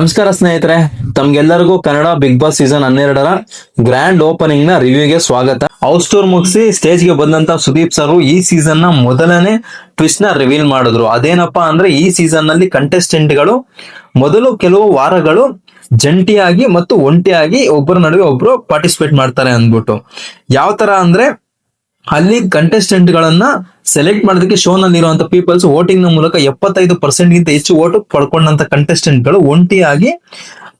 ನಮಸ್ಕಾರ ಸ್ನೇಹಿತರೆ, ತಮ್ಗೆಲ್ಲರಿಗೂ ಕನ್ನಡ ಬಿಗ್ ಬಾಸ್ ಸೀಸನ್ ಹನ್ನೆರಡರ ಗ್ರ್ಯಾಂಡ್ ಓಪನಿಂಗ್ನ ರಿವ್ಯೂಗೆ ಸ್ವಾಗತ. ಹೌಸ್ ಸ್ಟೋರ್ ಮುಗಿಸಿ ಸ್ಟೇಜ್ಗೆ ಬಂದಂತ ಸುದೀಪ್ ಸರ್ ಈ ಸೀಸನ್ನ ಮೊದಲನೇ ಟ್ವಿಸ್ಟ್ನ ರಿವೀಲ್ ಮಾಡಿದ್ರು. ಅದೇನಪ್ಪಾ ಅಂದ್ರೆ ಈ ಸೀಸನ್ನಲ್ಲಿ ಕಂಟೆಸ್ಟೆಂಟ್ಗಳು ಮೊದಲು ಕೆಲವು ವಾರಗಳು ಜಂಟಿಯಾಗಿ ಮತ್ತು ಒಂಟಿಯಾಗಿ ಒಬ್ಬರ ನಡುವೆ ಒಬ್ರು ಪಾರ್ಟಿಸಿಪೇಟ್ ಮಾಡ್ತಾರೆ ಅಂದ್ಬಿಟ್ಟು. ಯಾವ ತರ ಅಂದ್ರೆ ಅಲ್ಲಿ ಕಂಟೆಸ್ಟೆಂಟ್ ಗಳನ್ನ ಸೆಲೆಕ್ಟ್ ಮಾಡೋದಕ್ಕೆ ಶೋ ನಲ್ಲಿ ಇರುವಂತ ಪೀಪಲ್ಸ್ ವೋಟಿಂಗ್ನ ಮೂಲಕ ಎಪ್ಪತ್ತೈದು ಪರ್ಸೆಂಟ್ ಗಿಂತ ಹೆಚ್ಚು ವೋಟ್ ಪಡ್ಕೊಂಡಂತ ಕಂಟೆಸ್ಟೆಂಟ್ಗಳು ಒಂಟಿಯಾಗಿ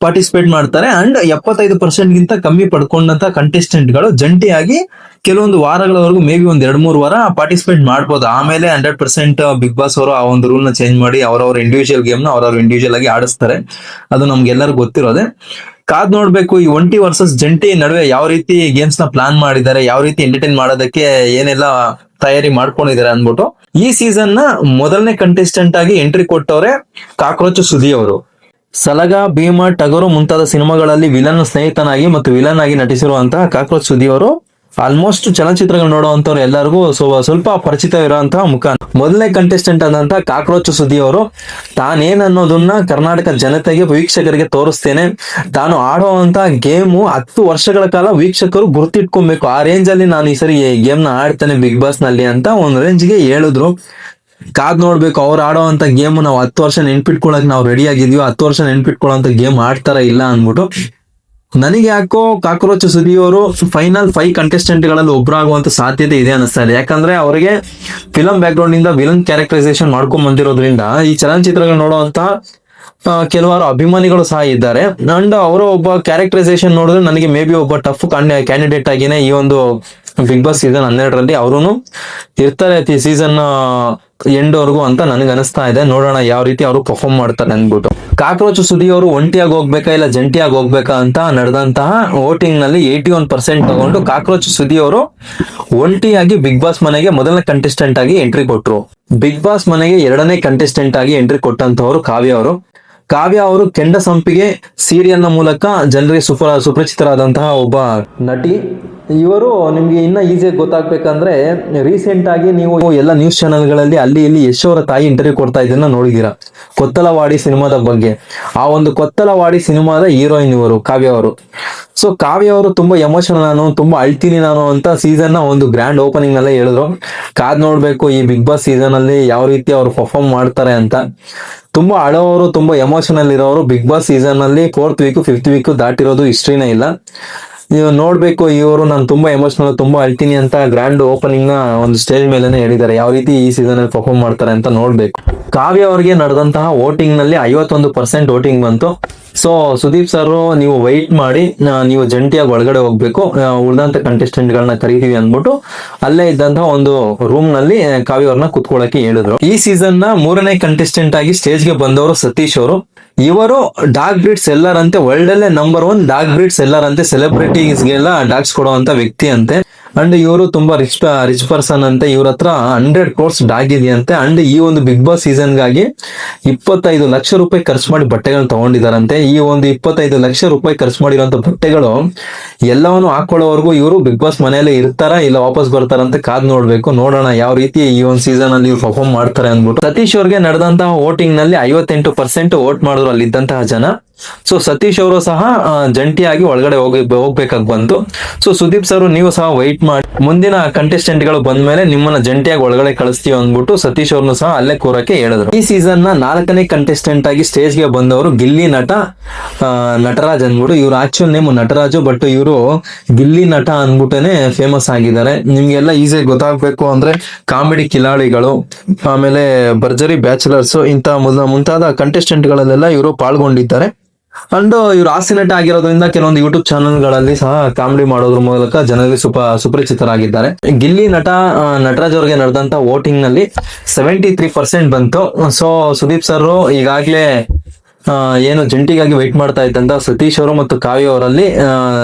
ಪಾರ್ಟಿಸಿಪೇಟ್ ಮಾಡ್ತಾರೆ. ಅಂಡ್ ಎಪ್ಪತ್ತೈದು ಪರ್ಸೆಂಟ್ ಗಿಂತ ಕಮ್ಮಿ ಪಡ್ಕೊಂಡಂತ ಕಂಟೆಸ್ಟೆಂಟ್ಗಳು ಜಂಟಿಯಾಗಿ ಕೆಲವೊಂದು ವಾರಗಳವರೆಗೂ ಮೇ ಬಿ ಒಂದ್ ಎರಡ್ ಮೂರು ವಾರ ಪಾರ್ಟಿಸಿಪೇಟ್ ಮಾಡ್ಬೋದು. ಆಮೇಲೆ ಹಂಡ್ರೆಡ್ ಪರ್ಸೆಂಟ್ ಬಿಗ್ ಬಾಸ್ ಅವರು ಆ ಒಂದು ರೂಲ್ನ ಚೇಂಜ್ ಮಾಡಿ ಅವರವ್ರ ಇಂಡಿವಿಜುವಲ್ ಗೇಮ್ನ ಅವರವ್ರ ಇಂಡಿವಿಜುವಲ್ ಆಗಿ ಆಡಿಸ್ತಾರೆ. ಅದು ನಮ್ಗೆಲ್ಲರಿಗೂ ಗೊತ್ತಿರೋದೆ. ಕಾದ್ ನೋಡ್ಬೇಕು, ಈ ಒಂಟಿ ವರ್ಸಸ್ ಜಂಟಿ ನಡುವೆ ಯಾವ ರೀತಿ ಗೇಮ್ಸ್ನ ಪ್ಲಾನ್ ಮಾಡಿದ್ದಾರೆ, ಯಾವ ರೀತಿ ಎಂಟರ್ಟೈನ್ ಮಾಡೋದಕ್ಕೆ ಏನೆಲ್ಲ ತಯಾರಿ ಮಾಡ್ಕೊಂಡಿದ್ದಾರೆ ಅಂದ್ಬಿಟ್ಟು, ಈ ಸೀಸನ್ನ ಮೊದಲನೇ ಕಂಟೆಸ್ಟೆಂಟ್ ಆಗಿ ಎಂಟ್ರಿ ಕೊಟ್ಟವ್ರೆ ಕಾಕ್ರೋಚ್ ಸುದಿ ಅವರು. ಸಲಗ, ಭೀಮ, ಟಗರು ಮುಂತಾದ ಸಿನಿಮಾಗಳಲ್ಲಿ ವಿಲನ್ ಸ್ನೇಹಿತನಾಗಿ ಮತ್ತು ವಿಲನ್ ಆಗಿ ನಟಿಸಿರುವಂತಹ ಕಾಕ್ರೋಚ್ ಸುದಿ ಅವರು ಆಲ್ಮೋಸ್ಟ್ ಚಲನಚಿತ್ರಗಳು ನೋಡುವಂತವ್ರು ಎಲ್ಲರಿಗೂ ಸ್ವ- ಸ್ವಲ್ಪ ಪರಿಚಿತ ಇರುವಂತಹ ಮುಖ. ಮೊದಲನೇ ಕಂಟೆಸ್ಟೆಂಟ್ ಆದಂತಹ ಕಾಕ್ರೋಚ್ ಸುದ್ದಿ ಅವರು, ತಾನೇನ್ ಅನ್ನೋದನ್ನ ಕರ್ನಾಟಕ ಜನತೆಗೆ, ವೀಕ್ಷಕರಿಗೆ ತೋರಿಸ್ತೇನೆ. ತಾನು ಆಡುವಂತ ಗೇಮು ಹತ್ತು ವರ್ಷಗಳ ಕಾಲ ವೀಕ್ಷಕರು ಗುರ್ತಿಟ್ಕೊಬೇಕು. ಆ ರೇಂಜ್ ಅಲ್ಲಿ ನಾನು ಈ ಸರಿ ಗೇಮ್ನ ಆಡ್ತೇನೆ ಬಿಗ್ ಬಾಸ್ನಲ್ಲಿ ಅಂತ ಒಂದ್ ರೇಂಜ್ಗೆ ಹೇಳಿದ್ರು. ಕಾದ್ ನೋಡ್ಬೇಕು, ಅವ್ರು ಆಡೋವಂತ ಗೇಮ್ ನಾವು ಹತ್ತು ವರ್ಷ ನೆನ್ಪಿಟ್ಕೊಳಕ್ ನಾವು ರೆಡಿ ಆಗಿದ್ವಿ. ಹತ್ತು ವರ್ಷ ನೆನ್ಪಿಟ್ಕೊಳ್ಳೋ ಗೇಮ್ ಆಡ್ತಾರ ಇಲ್ಲ ಅನ್ಬಿಟ್ಟು ನನಗೆ ಯಾಕೋ ಕಾಕ್ರೋಚ್ ಸುದಿಯವರು ಫೈನಲ್ ಫೈವ್ ಕಂಟೆಸ್ಟೆಂಟ್ಗಳಲ್ಲಿ ಒಬ್ಬರಾಗುವಂತ ಸಾಧ್ಯತೆ ಇದೆ ಅನಿಸ್ತಾ ಇದೆ. ಯಾಕಂದ್ರೆ ಅವರಿಗೆ ಫಿಲಂ ಬ್ಯಾಕ್ ಗ್ರೌಂಡ್ ಇಂದ ವಿಲನ್ ಕ್ಯಾರೆಕ್ಟರೈಸೇಷನ್ ಮಾಡ್ಕೊಂಡ್ ಬಂದಿರೋದ್ರಿಂದ ಈ ಚಲನಚಿತ್ರಗಳು ನೋಡುವಂತ ಕೆಲವರು ಅಭಿಮಾನಿಗಳು ಸಹ ಇದ್ದಾರೆ. ಅಂಡ್ ಅವರ ಒಬ್ಬ ಕ್ಯಾರೆಕ್ಟರೈಸೇಷನ್ ನೋಡಿದ್ರೆ ನನಗೆ ಮೇ ಬಿ ಒಬ್ಬ ಟಫ್ ಕ್ಯಾಂಡಿಡೇಟ್ ಆಗಿನೇ ಈ ಒಂದು ಬಿಗ್ ಬಾಸ್ ಸೀಸನ್ ಹನ್ನೆರಡರಲ್ಲಿ ಅವರು ಇರ್ತಾರೆ. ಸೀಸನ್ ಎಂಡ್ ವರ್ಗು ಅಂತ ನನಗೆ ಅನಿಸ್ತಾ ಇದೆ. ನೋಡೋಣ ಯಾವ ರೀತಿ ಅವರು ಪರ್ಫಾರ್ಮ್ ಮಾಡ್ತಾರೆ ಅಂದ್ಬಿಟ್ಟು. ಕಾಕ್ರೋಚ್ ಸುದಿ ಅವರು ಒಂಟಿಯಾಗಿ ಹೋಗ್ಬೇಕಾ ಇಲ್ಲ ಜಂಟಿಯಾಗಿ ಹೋಗ್ಬೇಕಾ ಅಂತ ನಡೆದಂತಹ ವೋಟಿಂಗ್ನಲ್ಲಿ ಏಯ್ಟಿ ಒನ್ ಪರ್ಸೆಂಟ್ ತಗೊಂಡು ಕಾಕ್ರೋಚ್ ಸುದಿ ಅವರು ಒಂಟಿಯಾಗಿ ಬಿಗ್ ಬಾಸ್ ಮನೆಗೆ ಮೊದಲನೇ ಕಂಟೆಸ್ಟೆಂಟ್ ಆಗಿ ಎಂಟ್ರಿ ಕೊಟ್ರು. ಬಿಗ್ ಬಾಸ್ ಮನೆಗೆ ಎರಡನೇ ಕಂಟೆಸ್ಟೆಂಟ್ ಆಗಿ ಎಂಟ್ರಿ ಕೊಟ್ಟಂತವರು ಕಾವ್ಯ ಅವರು. ಕಾವ್ಯ ಅವರು ಕೆಂಡ ಸಂಪಿಗೆ ಸೀರಿಯಲ್ನ ಮೂಲಕ ಜನರಿಗೆ ಸುಪ ಸುಪರಿಚಿತರಾದಂತಹ ಒಬ್ಬ ನಟಿ. ಇವರು ನಿಮ್ಗೆ ಇನ್ನ ಈಸಿಯಾಗಿ ಗೊತ್ತಾಗ್ಬೇಕಂದ್ರೆ ರೀಸೆಂಟ್ ಆಗಿ ನೀವು ಎಲ್ಲ ನ್ಯೂಸ್ ಚಾನೆಲ್ಗಳಲ್ಲಿ ಅಲ್ಲಿ ಇಲ್ಲಿ ಯಶ್ ಅವರ ತಾಯಿ ಇಂಟರ್ವ್ಯೂ ಕೊಡ್ತಾ ಇದನ್ನ ನೋಡಿದೀರಾ. ಕೊತ್ತಲವಾಡಿ ಸಿನಿಮಾದ ಬಗ್ಗೆ. ಆ ಒಂದು ಕೊತ್ತಲವಾಡಿ ಸಿನಿಮಾದ ಹೀರೋಯಿನ್ ಇವರು, ಕಾವ್ಯ ಅವರು. ಸೊ ಕಾವ್ಯ ಅವರು ತುಂಬಾ ಎಮೋಷನಲ್ ನಾನು, ತುಂಬಾ ಅಳ್ತೀನಿ ನಾನು ಅಂತ ಸೀಸನ್ನ ಒಂದು ಗ್ರ್ಯಾಂಡ್ ಓಪನಿಂಗ್ ನಲ್ಲೇ ಹೇಳಿದ್ರು. ಕಾದ್ ನೋಡ್ಬೇಕು ಈ ಬಿಗ್ ಬಾಸ್ ಸೀಸನ್ ಅಲ್ಲಿ ಯಾವ ರೀತಿ ಅವ್ರು ಪರ್ಫಾರ್ಮ್ ಮಾಡ್ತಾರೆ ಅಂತ. ತುಂಬಾ ಅಳೋರು ತುಂಬಾ ಎಮೋಷನಲ್ ಇರೋರು ಬಿಗ್ ಬಾಸ್ ಸೀಸನ್ ಅಲ್ಲಿ ಫೋರ್ತ್ ವೀಕ್ ಫಿಫ್ತ್ ವೀಕ್ ದಾಟಿರೋದು ಹಿಸ್ಟ್ರಿನೇ ಇಲ್ಲ. ನೀವು ನೋಡ್ಬೇಕು, ಇವರು ನಾನು ತುಂಬಾ ಎಮೋಷನಲ್ ತುಂಬಾ ಅಳ್ತೀನಿ ಅಂತ ಗ್ರ್ಯಾಂಡ್ ಓಪನಿಂಗ್ನ ಒಂದು ಸ್ಟೇಜ್ ಮೇಲೆನೆ ಹೇಳಿದ್ದಾರೆ. ಯಾವ ರೀತಿ ಈ ಸೀಸನ್ ಅಲ್ಲಿ ಪರ್ಫಾರ್ಮ್ ಮಾಡ್ತಾರೆ ಅಂತ ನೋಡ್ಬೇಕು. ಕಾವ್ಯ ಅವರಿಗೆ ನಡೆದಂತಹ ವೋಟಿಂಗ್ನಲ್ಲಿ ಐವತ್ತೊಂದು ಪರ್ಸೆಂಟ್ ವೋಟಿಂಗ್ ಬಂತು. ಸೊ ಸುದೀಪ್ ಸರ್, ನೀವು ವೈಟ್ ಮಾಡಿ ನೀವು ಜಂಟಿಯಾಗಿ ಒಳಗಡೆ ಹೋಗ್ಬೇಕು. ಉಳಿದಂತ ಕಂಟೆಸ್ಟೆಂಟ್ ಗಳನ್ನ ಕರಿತೀವಿ ಅಂದ್ಬಿಟ್ಟು, ಅಲ್ಲೇ ಇದ್ದಂತಹ ಒಂದು ರೂಮ್ನಲ್ಲಿ ಕಾವ್ಯವರನ್ನ ಕಾವ್ಯ ಅವ್ರನ್ನ ಹೇಳಿದ್ರು. ಈ ಸೀಸನ್ನ ಮೂರನೇ ಕಂಟೆಸ್ಟೆಂಟ್ ಆಗಿ ಸ್ಟೇಜ್ಗೆ ಬಂದವರು ಸತೀಶ್ ಅವರು. ಇವರು ಡಾಗ್ ಸೆಲ್ಲರ್ ಅಂತೆ ವರ್ಲ್ಡ್ ಅಲ್ಲೇ ನಂಬರ್ ಒನ್ ಡಾಗ್ ಸೆಲ್ಲರ್ ಅಂತೆ ಸೆಲೆಬ್ರಿಟೀಸ್ಗೆಲ್ಲ ಡಾಗ್ಸ್ ಕೊಡುವಂತ ವ್ಯಕ್ತಿ ಅಂತೆ. ಅಂಡ್ ಇವರು ತುಂಬಾ ರಿಚ್ ರಿಚ್ ಪರ್ಸನ್ ಅಂತೆ ಇವ್ರ ಹತ್ರ ಹಂಡ್ರೆಡ್ ಕ್ರೋರ್ಸ್ ಡಾಗ್ ಇದೆಯಂತೆ. ಅಂಡ್ ಈ ಒಂದು ಬಿಗ್ ಬಾಸ್ ಸೀಸನ್ಗಾಗಿ ಇಪ್ಪತ್ತೈದು ಲಕ್ಷ ರೂಪಾಯಿ ಖರ್ಚು ಮಾಡಿ ಬಟ್ಟೆಗಳನ್ನ ತಗೊಂಡಿದಾರಂತೆ. ಈ ಒಂದು ಇಪ್ಪತ್ತೈದು ಲಕ್ಷ ರೂಪಾಯಿ ಖರ್ಚು ಮಾಡಿರುವಂತ ಬಟ್ಟೆಗಳು ಎಲ್ಲವನ್ನು ಹಾಕೊಳ್ಳೋವರೆಗೂ ಇವರು ಬಿಗ್ ಬಾಸ್ ಮನೆಯಲ್ಲೇ ಇರ್ತಾರ ಇಲ್ಲ ವಾಪಸ್ ಬರ್ತಾರಂತ ಕಾದ್ ನೋಡ್ಬೇಕು. ನೋಡೋಣ ಯಾವ ರೀತಿ ಈ ಒಂದು ಸೀಸನ್ ಅಲ್ಲಿ ಇವ್ರು ಪರ್ಫಾರ್ಮ್ ಮಾಡ್ತಾರೆ ಅಂದ್ಬಿಟ್ಟು. ಸತೀಶ್ ಅವ್ರಿಗೆ ನಡೆದಂತಹ ವೋಟಿಂಗ್ನಲ್ಲಿ ಐವತ್ತೆಂಟು ಪರ್ಸೆಂಟ್ ವೋಟ್ ಮಾಡಿದ್ರು ಅಲ್ಲಿದ್ದಂತಹ ಜನ. ಸೊ ಸತೀಶ್ ಅವರು ಸಹ ಜಂಟಿಯಾಗಿ ಒಳಗಡೆ ಹೋಗಿ, ಹೋಗ್ಬೇಕಾಗಿ ಬಂತು. ಸೊ ಸುದೀಪ್ ಸರ್, ನೀವು ಸಹ ವೈಟ್ ಮಾಡಿ. ಮುಂದಿನ ಕಂಟೆಸ್ಟೆಂಟ್ಗಳು ಬಂದ್ಮೇಲೆ ನಿಮ್ಮನ್ನ ಜಂಟಿಯಾಗಿ ಒಳಗಡೆ ಕಳಿಸ್ತೀವಿ ಅಂದ್ಬಿಟ್ಟು ಸತೀಶ್ ಅವ್ರನ್ನು ಸಹ ಅಲ್ಲೇ ಕೂರಕ್ಕೆ ಹೇಳಿದ್ರು. ಈ ಸೀಸನ್ನ ನಾಲ್ಕನೇ ಕಂಟೆಸ್ಟೆಂಟ್ ಆಗಿ ಸ್ಟೇಜ್ಗೆ ಬಂದವರು ಗಿಲ್ಲಿ ನಟ ನಟರಾಜ್ ಅಂದ್ಬಿಟ್ಟು. ಇವ್ರು ಆಕ್ಚುಲ್ ನೇಮ್ ನಟರಾಜು ಬಟ್ ಇವರು ಗಿಲ್ಲಿ ನಟ ಅಂದ್ಬಿಟ್ಟೇನೆ ಫೇಮಸ್ ಆಗಿದ್ದಾರೆ. ನಿಮ್ಗೆಲ್ಲ ಈಸಿಯಾಗಿ ಗೊತ್ತಾಗ್ಬೇಕು ಅಂದ್ರೆ ಕಾಮಿಡಿ ಕಿಲಾಡಿಗಳು, ಆಮೇಲೆ ಭರ್ಜರಿ ಬ್ಯಾಚುಲರ್ಸ್ ಇಂತ ಮುಂತಾದ ಕಂಟೆಸ್ಟೆಂಟ್ ಗಳಲ್ಲೆಲ್ಲ ಇವರು ಪಾಲ್ಗೊಂಡಿದ್ದಾರೆ. ಅಂಡ್ ಇವ್ರು ಹಾಸ್ಯ ನಟ ಆಗಿರೋದ್ರಿಂದ ಕೆಲವೊಂದು ಯೂಟ್ಯೂಬ್ ಚಾನೆಲ್ಗಳಲ್ಲಿ ಸಹ ಕಾಮಿಡಿ ಮಾಡೋದ್ರ ಮೂಲಕ ಜನರಿಗೆ ಸುಪ, ಸುಪರಿಚಿತರಾಗಿದ್ದಾರೆ. ಗಿಲ್ಲಿ ನಟ ನಟರಾಜ್ ಅವ್ರಿಗೆ ನಡೆದಂತ ವೋಟಿಂಗ್ನಲ್ಲಿ ಸೆವೆಂಟಿ ತ್ರೀ ಪರ್ಸೆಂಟ್ ಬಂತು. ಸೊ ಸುದೀಪ್ ಸರ್ ಈಗಾಗ್ಲೇ ಏನು ಜಂಟಿಗಾಗಿ ವೈಟ್ ಮಾಡ್ತಾ ಇದ್ದಂತ ಸತೀಶ್ ಅವರು ಮತ್ತು ಕಾವ್ಯ ಅವರಲ್ಲಿ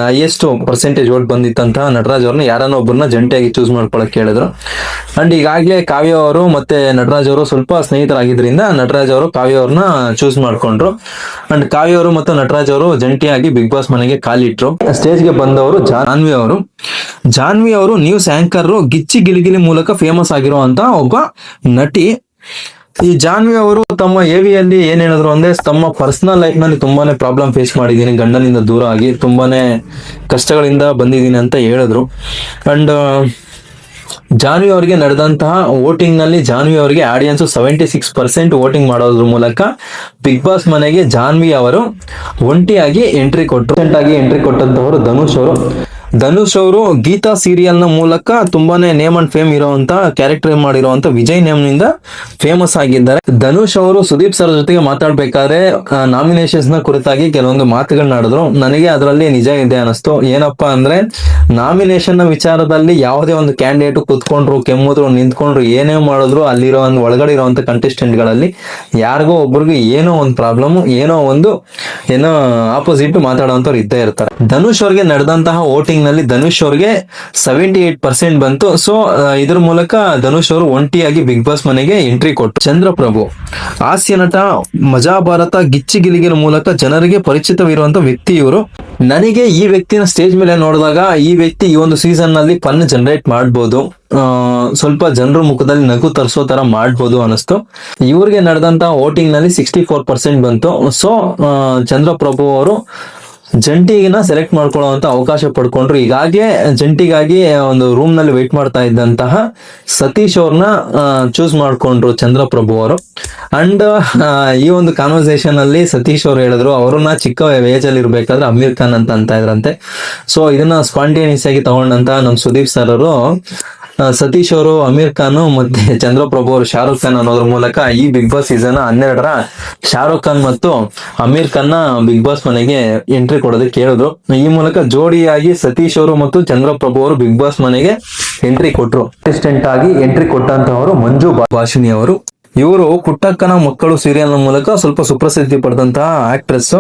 ಹೈಯೆಸ್ಟ್ ಪರ್ಸೆಂಟೇಜ್ ಓಟ್ ಬಂದಿತ್ತಂತ ನಟರಾಜ್ ಅವ್ರನ್ನ ಯಾರನ್ನ ಒಬ್ಬರನ್ನ ಜಂಟಿಯಾಗಿ ಚೂಸ್ ಮಾಡ್ಕೊಳಕ್ ಹೇಳಿದ್ರು ಅಂಡ್ ಈಗಾಗ್ಲೇ ಕಾವ್ಯ ಅವರು ಮತ್ತೆ ನಟರಾಜ್ ಅವರು ಸ್ವಲ್ಪ ಸ್ನೇಹಿತರಾಗಿದ್ರಿಂದ ನಟರಾಜ್ ಅವರು ಕಾವ್ಯ ಅವ್ರನ್ನ ಚೂಸ್ ಮಾಡ್ಕೊಂಡ್ರು. ಅಂಡ್ ಕಾವ್ಯ ಅವರು ಮತ್ತು ನಟರಾಜ್ ಅವರು ಜಂಟಿಯಾಗಿ ಬಿಗ್ ಬಾಸ್ ಮನೆಗೆ ಕಾಲಿಟ್ರು. ಸ್ಟೇಜ್ಗೆ ಬಂದವರು ಜಾನ್ವಿ ಅವರು. ಜಾನ್ವಿ ಅವರು ನ್ಯೂಸ್ ಆಂಕರ್ ಗಿಚ್ಚಿ ಗಿಲಿಗಿಲಿ ಮೂಲಕ ಫೇಮಸ್ ಆಗಿರುವಂತ ಒಬ್ಬ ನಟಿ. ಈ ಜಾನ್ವಿ ಅವರು ತಮ್ಮ ಎವಿಯಲ್ಲಿ ಏನ್ ಹೇಳಿದ್ರು ಅಂದ್ರೆ ತಮ್ಮ ಪರ್ಸನಲ್ ಲೈಫ್ನಲ್ಲಿ ತುಂಬಾನೇ ಪ್ರಾಬ್ಲಮ್ ಫೇಸ್ ಮಾಡಿದ್ದೀನಿ, ಗಂಡನಿಂದ ದೂರ ಆಗಿ ತುಂಬಾನೇ ಕಷ್ಟಗಳಿಂದ ಬಂದಿದ್ದೀನಿ ಅಂತ ಹೇಳಿದ್ರು. ಅಂಡ್ ಜಾನ್ವಿ ಅವರಿಗೆ ನಡೆದಂತಹ ವೋಟಿಂಗ್ನಲ್ಲಿ ಜಾನ್ವಿ ಅವರಿಗೆ audience seventy six percent voting ಮಾಡೋದ್ರ ಮೂಲಕ ಬಿಗ್ ಬಾಸ್ ಮನೆಗೆ ಜಾನ್ವಿ ಅವರು ಒಂಟಿಯಾಗಿ ಎಂಟ್ರಿ ಕೊಟ್ಟರು ಎಂಟ್ರಿ ಕೊಟ್ಟಂತವರು ಧನುಷ್ ಅವರು. ಧನುಷ್ ಅವರು ಗೀತಾ ಸೀರಿಯಲ್ನ ಮೂಲಕ ತುಂಬಾನೇ ನೇಮ್ ಅಂಡ್ ಫೇಮ್ ಇರುವಂತ ಕ್ಯಾರೆಕ್ಟರ್ ಮಾಡಿರುವಂತ ವಿಜಯ್ ನೇಮ್ನಿಂದ ಫೇಮಸ್ ಆಗಿದ್ದಾರೆ. ಧನುಷ್ ಅವರು ಸುದೀಪ್ ಸರ್ ಜೊತೆಗೆ ಮಾತಾಡ್ಬೇಕಾದ್ರೆ ನಾಮಿನೇಷನ್ಸ್ನ ಕುರಿತಾಗಿ ಕೆಲವೊಂದು ಮಾತುಗಳನ್ನ ಆಡಿದ್ರು ನನಗೆ ಅದರಲ್ಲಿ ನಿಜ ಇದೆ ಅನಿಸ್ತು ಏನಪ್ಪಾ ಅಂದ್ರೆ ನಾಮಿನೇಷನ್ನ ವಿಚಾರದಲ್ಲಿ ಯಾವುದೇ ಒಂದು ಕ್ಯಾಂಡಿಡೇಟ್ ಕುತ್ಕೊಂಡ್ರು, ಕೆಮ್ಮುದ್ರು, ನಿಂತ್ಕೊಂಡ್ರು, ಏನೇ ಮಾಡಿದ್ರು, ಅಲ್ಲಿರೋ ಒಂದು ಒಳಗಡೆ ಇರುವಂತ ಕಂಟೆಸ್ಟೆಂಟ್ಗಳಲ್ಲಿ ಯಾರಿಗೋ ಒಬ್ರಿಗೂ ಏನೋ ಒಂದು ಪ್ರಾಬ್ಲಮ್ ಏನೋ ಒಂದು, ಏನೋ ಆಪೋಸಿಟ್ ಮಾತಾಡುವಂತವ್ರು ಇದ್ದೇ ಇರ್ತಾರೆ. ಧನುಷ್ ಅವ್ರಿಗೆ ನಡೆದಂತಹ ವೋಟಿಂಗ್ ನಲ್ಲಿ ಧನುಷ್ ಅವ್ರಿಗೆ ಸೆವೆಂಟಿ ಏಟ್ ಪರ್ಸೆಂಟ್ ಬಂತು ಸೊ ಇದ್ರ ಮೂಲಕ ಧನುಷ್ ಅವರು ಒಂಟಿಯಾಗಿ ಬಿಗ್ ಬಾಸ್ ಮನೆಗೆ ಎಂಟ್ರಿ ಕೊಟ್ಟು ಚಂದ್ರಪ್ರಭು, ಹಾಸ್ಯ ನಟ, ಮಜಾ ಭಾರತ, ಗಿಚ್ಚಿ ಗಿಲಿಗಿನ ಮೂಲಕ ಜನರಿಗೆ ಪರಿಚಿತವಿರುವಂತ ವ್ಯಕ್ತಿ ಇವರು. ನನಗೆ ಈ ವ್ಯಕ್ತಿನ ಸ್ಟೇಜ್ ಮೇಲೆ ನೋಡಿದಾಗ ಈ ವ್ಯಕ್ತಿ ಈ ಒಂದು ಸೀಸನ್ನಲ್ಲಿ ಫನ್ ಜನರೇಟ್ ಮಾಡ್ಬೋದು. ಸ್ವಲ್ಪ ಜನರ ಮುಖದಲ್ಲಿ ನಗು ತರಿಸೋ ತರ ಮಾಡ್ಬೋದು ಅನಿಸ್ತು ಇವ್ರಿಗೆ ನಡೆದಂತ ವೋಟಿಂಗ್ನಲ್ಲಿ ಸಿಕ್ಸ್ಟಿ ಫೋರ್ ಪರ್ಸೆಂಟ್ ಬಂತು ಸೊ ಚಂದ್ರಪ್ರಭು ಅವರು ಜಂಟಿಗಿನ ಸೆಲೆಕ್ಟ್ ಮಾಡ್ಕೊಳ್ಳುವಂತ ಅವಕಾಶ ಪಡ್ಕೊಂಡ್ರು. ಈಗಾಗಲೇ ಜಂಟಿಗಾಗಿ ಒಂದು ರೂಮ್ನಲ್ಲಿ ವೇಟ್ ಮಾಡ್ತಾ ಇದ್ದಂತಹ ಸತೀಶ್ ಅವ್ರನ್ನ ಚೂಸ್ ಮಾಡ್ಕೊಂಡ್ರು ಚಂದ್ರಪ್ರಭು ಅವರು. ಅಂಡ್ ಈ ಒಂದು ಕಾನ್ವರ್ಸೇಷನ್ ಅಲ್ಲಿ ಸತೀಶ್ ಅವ್ರು ಹೇಳಿದ್ರು, ಅವ್ರನ್ನ ಚಿಕ್ಕ ಏಜ್ ಅಲ್ಲಿ ಇರ್ಬೇಕಾದ್ರೆ ಅಮೀರ್ ಖಾನ್ ಅಂತ ಅಂತ ಇದ್ರಂತೆ. ಸೊ ಇದನ್ನ ಸ್ಪಾಂಟೇನಿಯಸ್ ಆಗಿ ತಗೊಂಡಂತ ನಮ್ ಸುದೀಪ್ ಸರ್ ಅವರು ಸತೀಶ್ ಅವರು, ಅಮೀರ್ ಖಾನ್ ಮತ್ತೆ ಚಂದ್ರಪ್ರಭು ಅವರು ಶಾರುಖ್ ಖಾನ್ ಅನ್ನೋದ್ರ ಮೂಲಕ ಈ ಬಿಗ್ ಬಾಸ್ ಸೀಸನ್ ಹನ್ನೆರಡರ ಶಾರುಖ್ ಖಾನ್ ಮತ್ತು ಅಮೀರ್ ಖಾನ್ನ ಬಿಗ್ ಬಾಸ್ ಮನೆಗೆ ಎಂಟ್ರಿ ಕೊಡೋದಕ್ಕೆ ಕೇಳಿದ್ರು. ಈ ಮೂಲಕ ಜೋಡಿಯಾಗಿ ಸತೀಶ್ ಅವರು ಮತ್ತು ಚಂದ್ರಪ್ರಭು ಅವರು ಬಿಗ್ ಬಾಸ್ ಮನೆಗೆ ಎಂಟ್ರಿ ಕೊಟ್ರು. ಅಸಿಸ್ಟೆಂಟ್ ಆಗಿ ಎಂಟ್ರಿ ಕೊಟ್ಟಂತವರು ಮಂಜು ಭಾಷಿಣಿ ಅವರು. ಇವರು ಕುಟ್ಟಕ್ಕನ ಮಕ್ಕಳು ಸೀರಿಯಲ್ ಮೂಲಕ ಸ್ವಲ್ಪ ಸುಪ್ರಸಿದ್ಧಿ ಪಡೆದಂತಹ ಆಕ್ಟ್ರೆಸ್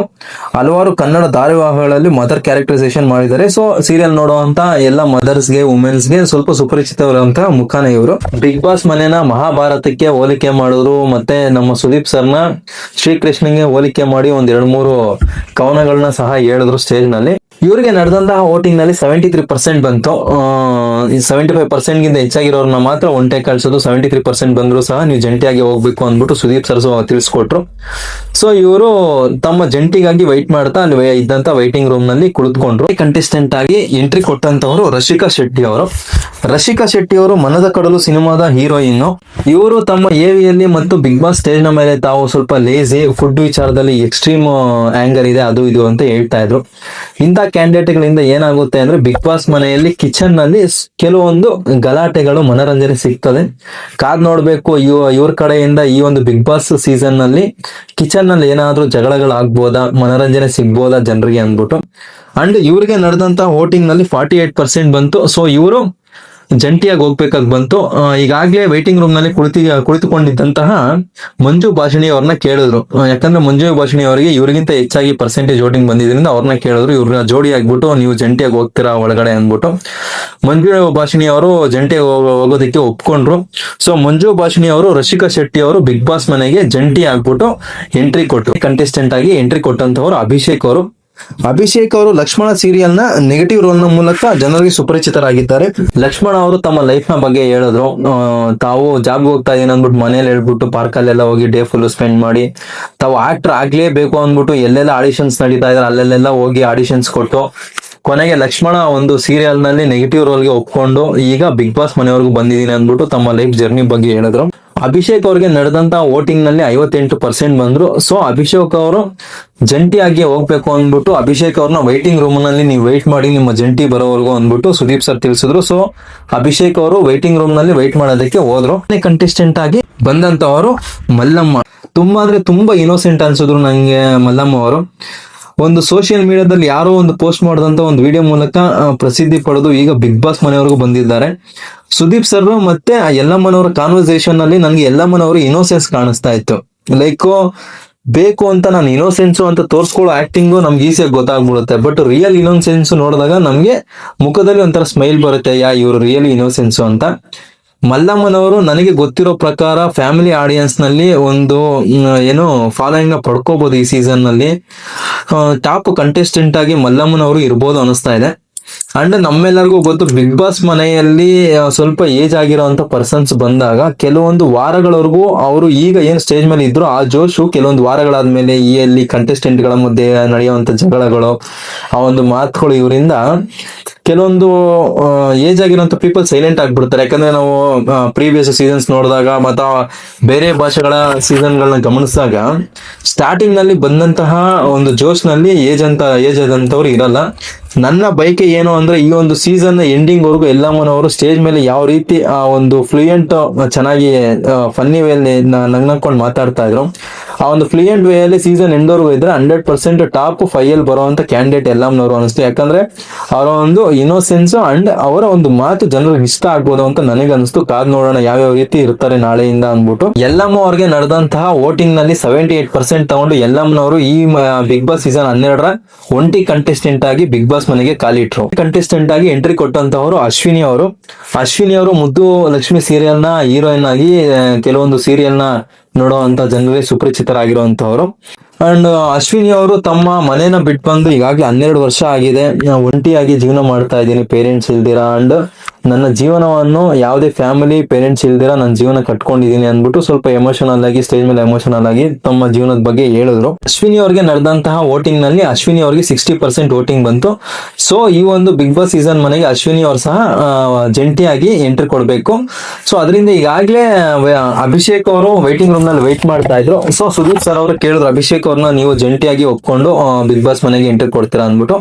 ಹಲವಾರು ಕನ್ನಡ ಧಾರಾವಾಹಿಗಳಲ್ಲಿ ಮದರ್ ಕ್ಯಾರೆಕ್ಟರೈಸೇಷನ್ ಮಾಡಿದ್ದಾರೆ. ಸೊ ಸೀರಿಯಲ್ ನೋಡುವಂತ ಎಲ್ಲ ಮದರ್ಸ್ಗೆ ವುಮೆನ್ಸ್ಗೆ ಸ್ವಲ್ಪ ಸುಪರಿಚಿತವಿರುವಂತಹ ಮುಖಾನೇ ಇವರು. ಬಿಗ್ ಬಾಸ್ ಮನೆನ ಮಹಾಭಾರತಕ್ಕೆ ಹೋಲಿಕೆ ಮಾಡಿದ್ರು ಮತ್ತೆ ನಮ್ಮ ಸುದೀಪ್ ಸರ್ನ ಶ್ರೀಕೃಷ್ಣನ್ಗೆ ಹೋಲಿಕೆ ಮಾಡಿ ಒಂದ್ ಎರಡ್ ಮೂರು ಕವನಗಳನ್ನ ಸಹ ಹೇಳಿದ್ರು ಸ್ಟೇಜ್ನಲ್ಲಿ. ಇವರಿಗೆ ನಡೆದಂತಹ ವೋಟಿಂಗ್ನಲ್ಲಿ ಸೆವೆಂಟಿ ತ್ರೀ ಪರ್ಸೆಂಟ್ ಬಂತು ಸೆವೆಂಟಿ ಫೈವ್ ಪರ್ಸೆಂಟ್ ಗಿಂತ ಮಾತ್ರ ಒಂಟೆ ಕಳ್ಸೋದು ಸೆವೆಂಟಿ ತ್ರೀ ಪರ್ಸೆಂಟ್ ಬಂದ್ರು ಸಹ ನೀವು ಜಂಟಿಯಾಗಿ ಹೋಗ್ಬೇಕು ಅಂದ್ಬಿಟ್ಟು ಸುದೀಪ್ ಸರಸು ತಿಳಿಸ್ಕೊಟ್ರು. ಸೊ ಇವರು ತಮ್ಮ ಜಂಟಿಗಾಗಿ ವೈಟ್ ಮಾಡ್ತಾ ಅಲ್ಲಿ ಇದ್ದಂತ ವೈಟಿಂಗ್ ರೂಮ್ನಲ್ಲಿ ಕುಳಿತುಕೊಂಡ್ರು. ಕಂಟೆಸ್ಟೆಂಟ್ ಆಗಿ ಎಂಟ್ರಿ ಕೊಟ್ಟಂತವರು ರಶಿಕಾ ಶೆಟ್ಟಿ ಅವರು. ರಶಿಕಾ ಶೆಟ್ಟಿ ಅವರು ಮನದ ಕಡಲು ಸಿನಿಮಾದ ಹೀರೋಯಿನ್ ಇವರು ತಮ್ಮ ಎವಿಯಲ್ಲಿ ಮತ್ತು ಬಿಗ್ ಬಾಸ್ ಸ್ಟೇಜ್ನ ಮೇಲೆ ತಾವು ಸ್ವಲ್ಪ ಲೇಜಿ ಫುಡ್ ವಿಚಾರದಲ್ಲಿ ಎಕ್ಸ್ಟ್ರೀಮ್ ಆಂಗರ್ ಇದೆ, ಅದು ಇದು ಅಂತ ಹೇಳ್ತಾ ಇದ್ರು. ಇಂಥ ಕ್ಯಾಂಡಿಡೇಟ್ ಗಳಿಂದ ಏನಾಗುತ್ತೆ ಅಂದ್ರೆ ಬಿಗ್ ಬಾಸ್ ಮನೆಯಲ್ಲಿ ಕಿಚನ್ನಲ್ಲಿ ಕೆಲವೊಂದು ಗಲಾಟೆಗಳು, ಮನರಂಜನೆ ಸಿಗ್ತದೆ. ಕಾದ್ ನೋಡ್ಬೇಕು, ಇವ, ಇವ್ರ ಕಡೆಯಿಂದ ಈ ಒಂದು ಬಿಗ್ ಬಾಸ್ ಸೀಸನ್ನಲ್ಲಿ ಕಿಚನ್ನಲ್ಲಿ ಏನಾದ್ರೂ ಜಗಳಗಳಾಗ್ಬೋದಾ, ಮನರಂಜನೆ ಸಿಗ್ಬೋದಾ ಜನರಿಗೆ ಅಂದ್ಬಿಟ್ಟು. ಅಂಡ್ ಇವ್ರಿಗೆ ನಡೆದಂತ ವೋಟಿಂಗ್ನಲ್ಲಿ ಫಾರ್ಟಿ ಏಟ್ ಪರ್ಸೆಂಟ್ ಬಂತು. ಸೊ ಇವರು ಜಂಟಿಯಾಗಿ ಹೋಗ್ಬೇಕಾಗಿ ಬಂತು. ಈಗಾಗಲೇ ವೈಟಿಂಗ್ ರೂಮ್ನಲ್ಲಿ ಕುಳಿತಿ, ಕುಳಿತುಕೊಂಡಿದ್ದಂತಹ ಮಂಜು ಭಾಷಣಿ ಅವ್ರನ್ನ ಕೇಳಿದ್ರು. ಯಾಕಂದ್ರೆ ಮಂಜು ಭಾಷಣಿ ಅವರಿಗೆ ಇವರಿಗಿಂತ ಹೆಚ್ಚಾಗಿ ಪರ್ಸೆಂಟೇಜ್ ವೋಟಿಂಗ್ ಬಂದಿದ್ರಿಂದ ಅವ್ರನ್ನ ಕೇಳಿದ್ರು. ಇವ್ರನ್ನ ಜೋಡಿ ಆಗ್ಬಿಟ್ಟು ನೀವು ಜಂಟಿಯಾಗಿ ಹೋಗ್ತೀರಾ ಒಳಗಡೆ ಅಂದ್ಬಿಟ್ಟು. ಮಂಜು ಭಾಷಣಿ ಅವರು ಜಂಟಿಯಾಗಿ ಹೋಗೋದಕ್ಕೆ ಒಪ್ಕೊಂಡ್ರು. ಸೊ ಮಂಜು ಭಾಷಣಿ ಅವರು ರಶಿಕಾ ಶೆಟ್ಟಿ ಅವರು ಬಿಗ್ ಬಾಸ್ ಮನೆಗೆ ಜಂಟಿ ಆಗ್ಬಿಟ್ಟು ಎಂಟ್ರಿ ಕೊಟ್ಟರು ಕಂಟೆಸ್ಟೆಂಟ್ ಆಗಿ ಎಂಟ್ರಿ ಕೊಟ್ಟಂತವರು ಅಭಿಷೇಕ್ ಅವರು. ಅಭಿಷೇಕ್ ಅವರು ಲಕ್ಷ್ಮಣ ಸೀರಿಯಲ್ನ ನೆಗೆಟಿವ್ ರೋಲ್ನ ಮೂಲಕ ಜನರಿಗೆ ಸುಪರಿಚಿತರಾಗಿದ್ದಾರೆ. ಲಕ್ಷ್ಮಣ ಅವರು ತಮ್ಮ ಲೈಫ್ನ ಬಗ್ಗೆ ಹೇಳಿದ್ರು. ತಾವು ಜಾಬ್ ಹೋಗ್ತಾ ಇದೀನಿ ಅಂದ್ಬಿಟ್ಟು ಮನೇಲಿ ಹೇಳ್ಬಿಟ್ಟು ಪಾರ್ಕ್ ಅಲ್ಲೆಲ್ಲ ಹೋಗಿ ಡೇ ಫುಲ್ ಸ್ಪೆಂಡ್ ಮಾಡಿ. ತಾವು ಆಕ್ಟರ್ ಆಗ್ಲೇಬೇಕು ಅಂದ್ಬಿಟ್ಟು ಎಲ್ಲೆಲ್ಲ ಆಡಿಷನ್ಸ್ ನಡೀತಾ ಇದಾರೆ ಅಲ್ಲೆಲ್ಲ ಹೋಗಿ ಆಡಿಷನ್ಸ್ ಕೊಟ್ಟು. ಕೊನೆಗೆ ಲಕ್ಷ್ಮಣ ಒಂದು ಸೀರಿಯಲ್ನಲ್ಲಿ ನೆಗೆಟಿವ್ ರೋಲ್ಗೆ ಒಪ್ಕೊಂಡು ಈಗ ಬಿಗ್ ಬಾಸ್ ಮನೆಯವರೆಗೂ ಬಂದಿದ್ದೀನಿ ಅಂದ್ಬಿಟ್ಟು ತಮ್ಮ ಲೈಫ್ ಜರ್ನಿ ಬಗ್ಗೆ ಹೇಳಿದ್ರು. ಅಭಿಷೇಕ್ ಅವ್ರಿಗೆ ನಡೆದಂತ ವೋಟಿಂಗ್ನಲ್ಲಿ ಐವತ್ತೆಂಟು ಪರ್ಸೆಂಟ್ ಬಂದ್ರು. ಸೊ ಅಭಿಷೇಕ್ ಅವರು ಜಂಟಿಯಾಗಿ ಹೋಗ್ಬೇಕು ಅಂದ್ಬಿಟ್ಟು ಅಭಿಷೇಕ್ ಅವ್ರನ್ನ ವೈಟಿಂಗ್ ರೂಮ್ನಲ್ಲಿ ನೀವು ವೈಟ್ ಮಾಡಿ ನಿಮ್ಮ ಜಂಟಿ ಬರೋವರೆಗೂ ಅಂದ್ಬಿಟ್ಟು ಸುದೀಪ್ ಸರ್ ತಿಳಿಸಿದ್ರು. ಸೊ ಅಭಿಷೇಕ್ ಅವರು ವೈಟಿಂಗ್ ರೂಮ್ನಲ್ಲಿ ವೈಟ್ ಮಾಡೋದಕ್ಕೆ ಹೋದ್ರು. ಕಂಟೆಸ್ಟೆಂಟ್ ಆಗಿ ಬಂದಂತವರು ಮಲ್ಲಮ್ಮ. ತುಂಬಾ ಅಂದ್ರೆ ತುಂಬಾ ಇನೋಸೆಂಟ್ ಅನ್ಸಿದ್ರು ನಂಗೆ ಮಲ್ಲಮ್ಮ ಅವರು. ಒಂದು ಸೋಷಿಯಲ್ ಮೀಡಿಯಾದಲ್ಲಿ ಯಾರೋ ಒಂದು ಪೋಸ್ಟ್ ಮಾಡಿದಂತ ಒಂದು ವಿಡಿಯೋ ಮೂಲಕ ಪ್ರಸಿದ್ಧಿ ಪಡೆದು ಈಗ ಬಿಗ್ ಬಾಸ್ ಮನೆಯವರೆಗೂ ಬಂದಿದ್ದಾರೆ. ಸುದೀಪ್ ಸರ್ ಮತ್ತೆ ಆ ಯಲ್ಲಮ್ಮನವರ ಕಾನ್ವರ್ಸೇಷನ್ ಅಲ್ಲಿ ನನಗೆ ಎಲ್ಲಮ್ಮನವರು ಇನೋಸೆನ್ಸ್ ಕಾಣಿಸ್ತಾ ಇತ್ತು. ಲೈಕ್ ಬೇಕು ಅಂತ ನಾನು ಇನೋಸೆನ್ಸ್ ಅಂತ ತೋರಿಸ್ಕೊಳ್ಳೋ ಆಕ್ಟಿಂಗು ನಮ್ಗೆ ಈಸಿಯಾಗಿ ಗೊತ್ತಾಗ್ಬಿಡುತ್ತೆ. ಬಟ್ ರಿಯಲ್ ಇನೋಸೆನ್ಸ್ ನೋಡಿದಾಗ ನಮ್ಗೆ ಮುಖದಲ್ಲಿ ಒಂಥರ ಸ್ಮೈಲ್ ಬರುತ್ತೆ, ಯಾ ಇವರು ರಿಯಲ್ ಇನೋಸೆನ್ಸ್ ಅಂತ. ಮಲ್ಲಮ್ಮನವರು ನನಗೆ ಗೊತ್ತಿರೋ ಪ್ರಕಾರ ಫ್ಯಾಮಿಲಿ ಆಡಿಯನ್ಸ್ನಲ್ಲಿ ಒಂದು ಏನು ಫಾಲೋಯಿಂಗ್ನ ಪಡ್ಕೋಬಹುದು ಈ ಸೀಸನ್ನಲ್ಲಿ. ಟಾಪ್ ಕಂಟೆಸ್ಟೆಂಟ್ ಆಗಿ ಮಲ್ಲಮ್ಮನವರು ಇರ್ಬೋದು ಅನಿಸ್ತಾ ಇದೆ. ಅಂಡ್ ನಮ್ಮೆಲ್ಲರಿಗೂ ಗೊತ್ತು ಬಿಗ್ ಬಾಸ್ ಮನೆಯಲ್ಲಿ ಸ್ವಲ್ಪ ಏಜ್ ಆಗಿರೋಂತ ಪರ್ಸನ್ಸ್ ಬಂದಾಗ, ಕೆಲವೊಂದು ವಾರಗಳವರೆಗೂ ಅವರು ಈಗ ಏನ್ ಸ್ಟೇಜ್ ಮೇಲೆ ಇದ್ರು ಆ ಜೋಶು ಕೆಲವೊಂದು ವಾರಗಳಾದ್ಮೇಲೆ ಈ ಅಲ್ಲಿ ಕಂಟೆಸ್ಟೆಂಟ್ಗಳ ಮಧ್ಯೆ ನಡೆಯುವಂತ ಜಗಳಗಳು, ಆ ಒಂದು ಮಾತುಗಳು ಇವರಿಂದ ಕೆಲವೊಂದು ಏಜ್ ಆಗಿರೋಂಥ ಪೀಪಲ್ ಸೈಲೆಂಟ್ ಆಗ್ಬಿಡ್ತಾರೆ. ಯಾಕಂದ್ರೆ ನಾವು ಪ್ರೀವಿಯಸ್ ಸೀಸನ್ಸ್ ನೋಡಿದಾಗ ಮತ್ತ ಬೇರೆ ಭಾಷೆಗಳ ಸೀಸನ್ಗಳನ್ನ ಗಮನಿಸಿದಾಗ ಸ್ಟಾರ್ಟಿಂಗ್ನಲ್ಲಿ ಬಂದಂತಹ ಒಂದು ಜೋಶ್ನಲ್ಲಿ ಏಜ್ ಅಂತ ಏಜ್ ಆದಂತವ್ರು ಇರಲ್ಲ. ನನ್ನ ಬೈಕೆ ಏನು ಅಂದ್ರೆ ಈ ಒಂದು ಸೀಸನ್ ಎಂಡಿಂಗ್ ವರೆಗೂ ಎಲ್ಲಮ್ಮನವರು ಸ್ಟೇಜ್ ಮೇಲೆ ಯಾವ ರೀತಿ ಆ ಒಂದು ಫ್ಲೂಯೆಂಟ್ ಚೆನ್ನಾಗಿ ಫನ್ನಿ ವೇಲ್ ನಗ್ನಕೊಂಡು ಮಾತಾಡ್ತಾ ಇದ್ರು. ಆ ಒಂದು ಫ್ಲೂಯೆಂಟ್ ವೇ ಅಲ್ಲಿ ಸೀಸನ್ ಎಂಡೋರ್ಗೂ ಇದ್ರೆ ಹಂಡ್ರೆಡ್ ಪರ್ಸೆಂಟ್ ಟಾಪ್ ಫೈವ್ ಅಲ್ಲಿ ಬರುವಂತ ಕ್ಯಾಂಡಿಡೇಟ್ ಎಲ್ಲಮ್ನವರು ಅನಿಸ್ತು ಯಾಕಂದ್ರೆ ಅವರ ಒಂದು ಇನೋಸೆನ್ಸ್ ಅಂಡ್ ಅವರ ಒಂದು ಮಾತು ಜನರಿಗೆ ಇಷ್ಟ ಆಗ್ಬೋದು ಅಂತ ನನಗೆ ಅನಿಸ್ತು. ಕಾದ್ ನೋಡೋಣ ಯಾವ್ಯಾವ ರೀತಿ ಇರ್ತಾರೆ ನಾಳೆಯಿಂದ ಅಂದ್ಬಿಟ್ಟು. ಎಲ್ಲಮ್ಮ ಅವ್ರಿಗೆ ನಡೆದಂತಹ ವೋಟಿಂಗ್ನಲ್ಲಿ ಸೆವೆಂಟಿ ಏಟ್ ಪರ್ಸೆಂಟ್ ತಗೊಂಡು ಎಲ್ಲಮ್ಮನವರು ಈ ಬಿಗ್ ಬಾಸ್ ಸೀಸನ್ ಹನ್ನೆರಡರ ಒಂಟಿ ಕಂಟೆಸ್ಟೆಂಟ್ ಆಗಿ ಬಿಗ್ ಬಾಸ್ ಮನೆಗೆ ಕಾಲಿಟ್ರು ಕಂಟೆಸ್ಟೆಂಟ್ ಆಗಿ ಎಂಟ್ರಿ ಕೊಟ್ಟಂತವರು ಅಶ್ವಿನಿ ಅವರು. ಅಶ್ವಿನಿ ಅವರು ಮುದ್ದು ಲಕ್ಷ್ಮಿ ಸೀರಿಯಲ್ನ ಹೀರೋಯಿನ್ ಆಗಿ ಕೆಲವೊಂದು ಸೀರಿಯಲ್ನ ನೋಡುವಂತ ಜನರೇ ಸುಪರಿಚಿತರಾಗಿರುವಂತವ್ರು ಅಂಡ್ ಅಶ್ವಿನಿ ಅವರು ತಮ್ಮ ಮನೇನ ಬಿಟ್ಟು ಬಂದು ಈಗಾಗಲೇ ಹನ್ನೆರಡು ವರ್ಷ ಆಗಿದೆ. ಒಂಟಿಯಾಗಿ ಜೀವನ ಮಾಡ್ತಾ ಇದ್ದೀನಿ ಪೇರೆಂಟ್ಸ್ ಇಲ್ದಿರಾ ಅಂಡ್ ನನ್ನ ಜೀವನವನ್ನು ಯಾವುದೇ ಫ್ಯಾಮಿಲಿ ಪೇರೆಂಟ್ಸ್ ಇಲ್ದಿರ ನನ್ನ ಜೀವನ ಕಟ್ಕೊಂಡಿದ್ದೀನಿ ಅಂದ್ಬಿಟ್ಟು ಸ್ವಲ್ಪ ಎಮೋಷನಲ್ ಆಗಿ ಸ್ಟೇಜ್ ಮೇಲೆ ಎಮೋಷನಲ್ ಆಗಿ ತಮ್ಮ ಜೀವನದ ಬಗ್ಗೆ ಹೇಳಿದ್ರು. ಅಶ್ವಿನಿ ಅವರಿಗೆ ನಡೆದಂತಹ ವೋಟಿಂಗ್ನಲ್ಲಿ ಅಶ್ವಿನಿ ಅವರಿಗೆ ಸಿಕ್ಸ್ಟಿ ಪರ್ಸೆಂಟ್ ವೋಟಿಂಗ್ ಬಂತು. ಸೊ ಈ ಒಂದು ಬಿಗ್ ಬಾಸ್ ಸೀಸನ್ ಮನೆಗೆ ಅಶ್ವಿನಿ ಅವರು ಸಹ ಜಂಟಿಯಾಗಿ ಎಂಟ್ರಿ ಕೊಡಬೇಕು. ಸೊ ಅದರಿಂದ ಈಗಾಗಲೇ ಅಭಿಷೇಕ್ ಅವರು ವೈಟಿಂಗ್ ರೂಮ್ನಲ್ಲಿ ವೈಟ್ ಮಾಡ್ತಾ ಇದ್ರು. ಸೊ ಸುದೀಪ್ ಸರ್ ಅವರು ಕೇಳಿದ್ರು, ಅಭಿಷೇಕ್ ಅವ್ರನ್ನ ನೀವು ಜಂಟಿಯಾಗಿ ಒಪ್ಕೊಂಡು ಬಿಗ್ ಬಾಸ್ ಮನೆಗೆ ಎಂಟ್ರಿ ಕೊಡ್ತೀರಾ? ಅಂದ್ಬಿಟ್ಟು.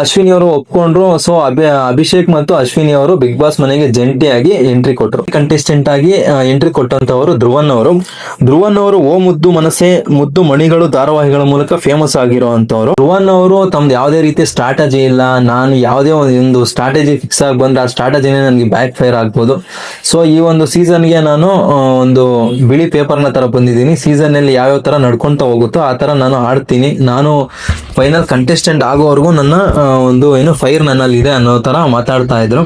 ಅಶ್ವಿನಿ ಅವರು ಒಪ್ಕೊಂಡ್ರು ಸೊ ಅಭಿ, ಅಭಿಷೇಕ್ ಮತ್ತು ಅಶ್ವಿನಿ ಅವರು ಬಿಗ್ ಬಾಸ್ ಮನೆಗೆ ಜಂಟಿಯಾಗಿ ಎಂಟ್ರಿ ಕೊಟ್ಟರು ಕಂಟೆಸ್ಟೆಂಟ್ ಆಗಿ ಎಂಟ್ರಿ ಕೊಟ್ಟಂತವರು ಧ್ರುವನ್ ಅವರು. ಧ್ರುವನ್ ಅವರು ಓ ಮುದ್ದು ಮನಸ್ಸೆ, ಮುದ್ದು ಮಣಿಗಳು, ಧಾರಾವಾಹಿಗಳ ಮೂಲಕ ಫೇಮಸ್ ಆಗಿರುವಂತವ್ರು ಧ್ರುವನ್ ಅವರು ತಮ್ದು ಯಾವುದೇ ರೀತಿ ಸ್ಟ್ರಾಟಜಿ ಇಲ್ಲ. ನಾನು ಯಾವುದೇ ಒಂದು ಸ್ಟ್ರಾಟಜಿ ಫಿಕ್ಸ್ ಆಗಿ ಬಂದ್ರೆ ಆ ಸ್ಟ್ರಾಟಜಿನೇ ನನಗೆ ಬ್ಯಾಕ್ ಫೈರ್ ಆಗ್ಬೋದು. ಸೊ ಈ ಒಂದು ಸೀಸನ್ಗೆ ನಾನು ಒಂದು ಬಿಳಿ ಪೇಪರ್ನ ತರ ಬಂದಿದ್ದೀನಿ. ಸೀಸನ್ ಅಲ್ಲಿ ಯಾವ್ಯಾವ ತರ ನಡ್ಕೊಂತ ಹೋಗುತ್ತೋ ಆ ತರ ನಾನು ಆಡ್ತೀನಿ. ನಾನು ಫೈನಲ್ ಕಂಟೆಸ್ಟೆಂಟ್ ಆಗೋವರೆಗೂ ನನ್ನ ಒಂದು ಏನು ಫೈರ್ ನನ್ನಲ್ಲಿ ಇದೆ ಅನ್ನೋ ತರ ಮಾತಾಡ್ತಾ ಇದ್ರು.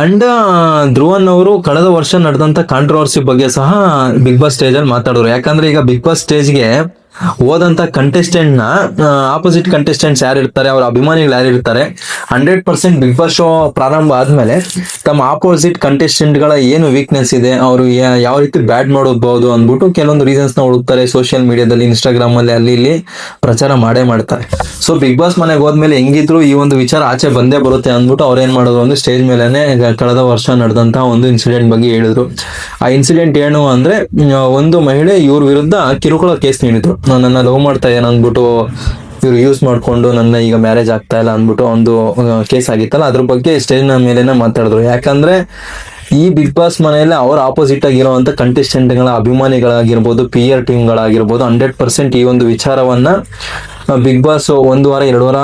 ಅಂಡ್ ಧ್ರುವನ್ ಅವರು ಕಳೆದ ವರ್ಷ ನಡೆದಂಥ ಕಾಂಟ್ರವರ್ಸಿ ಬಗ್ಗೆ ಸಹ ಬಿಗ್ ಬಾಸ್ ಸ್ಟೇಜ್ ಅಲ್ಲಿ ಮಾತಾಡೋರು ಯಾಕಂದ್ರೆ ಈಗ ಬಿಗ್ ಬಾಸ್ ಸ್ಟೇಜ್ಗೆ ಹೋದಂತ ಕಂಟೆಸ್ಟೆಂಟ್ನ ಆಪೋಸಿಟ್ ಕಂಟೆಸ್ಟೆಂಟ್ಸ್ ಯಾರು ಇರ್ತಾರೆ, ಅವ್ರ ಅಭಿಮಾನಿಗಳು ಯಾರು ಇರ್ತಾರೆ hundred percent Bigg Boss show ಪ್ರಾರಂಭ ಆದ್ಮೇಲೆ ತಮ್ಮ ಆಪೋಸಿಟ್ ಕಂಟೆಸ್ಟೆಂಟ್ಗಳ ಏನು ವೀಕ್ನೆಸ್ ಇದೆ, ಅವರು ಯಾವ ರೀತಿ ಬ್ಯಾಡ್ ಮಾಡಬಹುದು ಅಂದ್ಬಿಟ್ಟು ಕೆಲವೊಂದು ರೀಸನ್ಸ್ನ ಹುಡುಕ್ತಾರೆ ಸೋಷಿಯಲ್ ಮೀಡಿಯಾದಲ್ಲಿ ಇನ್ಸ್ಟಾಗ್ರಾಮ್ ಅಲ್ಲಿ ಅಲ್ಲಿ, ಇಲ್ಲಿ ಪ್ರಚಾರ ಮಾಡೇ ಮಾಡ್ತಾರೆ. ಸೊ ಬಿಗ್ ಬಾಸ್ ಮನೆಗೆ ಹೋದ್ಮೇಲೆ ಹೆಂಗಿದ್ರು ಈ ಒಂದು ವಿಚಾರ ಆಚೆ ಬಂದೇ ಬರುತ್ತೆ ಅಂದ್ಬಿಟ್ಟು ಅವ್ರು ಏನ್ ಮಾಡೋದು ಅಂದ್ರೆ ಸ್ಟೇಜ್ ಮೇಲೆನೆ ಕಳೆದ ವರ್ಷ ನಡೆದಂತಹ ಒಂದು ಇನ್ಸಿಡೆಂಟ್ ಬಗ್ಗೆ ಹೇಳಿದ್ರು. ಆ ಇನ್ಸಿಡೆಂಟ್ ಏನು ಅಂದ್ರೆ ಒಂದು ಮಹಿಳೆ ಇವ್ರ ವಿರುದ್ಧ ಕಿರುಕುಳ ಕೇಸ್ ನೀಡಿದ್ರು. ನಾನು ನನ್ನ ಲವ್ ಮಾಡ್ತಾ ಇದ್ದಾನೆ ಅಂದ್ಬಿಟ್ಟು ಇವ್ರು ಯೂಸ್ ಮಾಡ್ಕೊಂಡು ನನ್ನ ಈಗ ಮ್ಯಾರೇಜ್ ಆಗ್ತಾ ಇಲ್ಲ ಅಂದ್ಬಿಟ್ಟು ಒಂದು ಕೇಸ್ ಆಗಿತ್ತಲ್ಲ, ಅದ್ರ ಬಗ್ಗೆ ಸ್ಟೇಜ್ನ ಮೇಲೆನೆ ಮಾತಾಡಿದ್ರು. ಯಾಕಂದ್ರೆ ಈ ಬಿಗ್ ಬಾಸ್ ಮನೆಯಲ್ಲಿ ಅವ್ರ ಆಪೋಸಿಟ್ ಆಗಿರುವಂತ ಕಂಟೆಸ್ಟೆಂಟ್ಗಳ ಅಭಿಮಾನಿಗಳಾಗಿರ್ಬೋದು ಪಿ ಆರ್ ಟೀಮ್ಗಳಾಗಿರ್ಬೋದು ಹಂಡ್ರೆಡ್ ಪರ್ಸೆಂಟ್ ಈ ಒಂದು ವಿಚಾರವನ್ನ ಬಿಗ್ ಬಾಸ್ ಒಂದು ವಾರ, ಎರಡು ವಾರ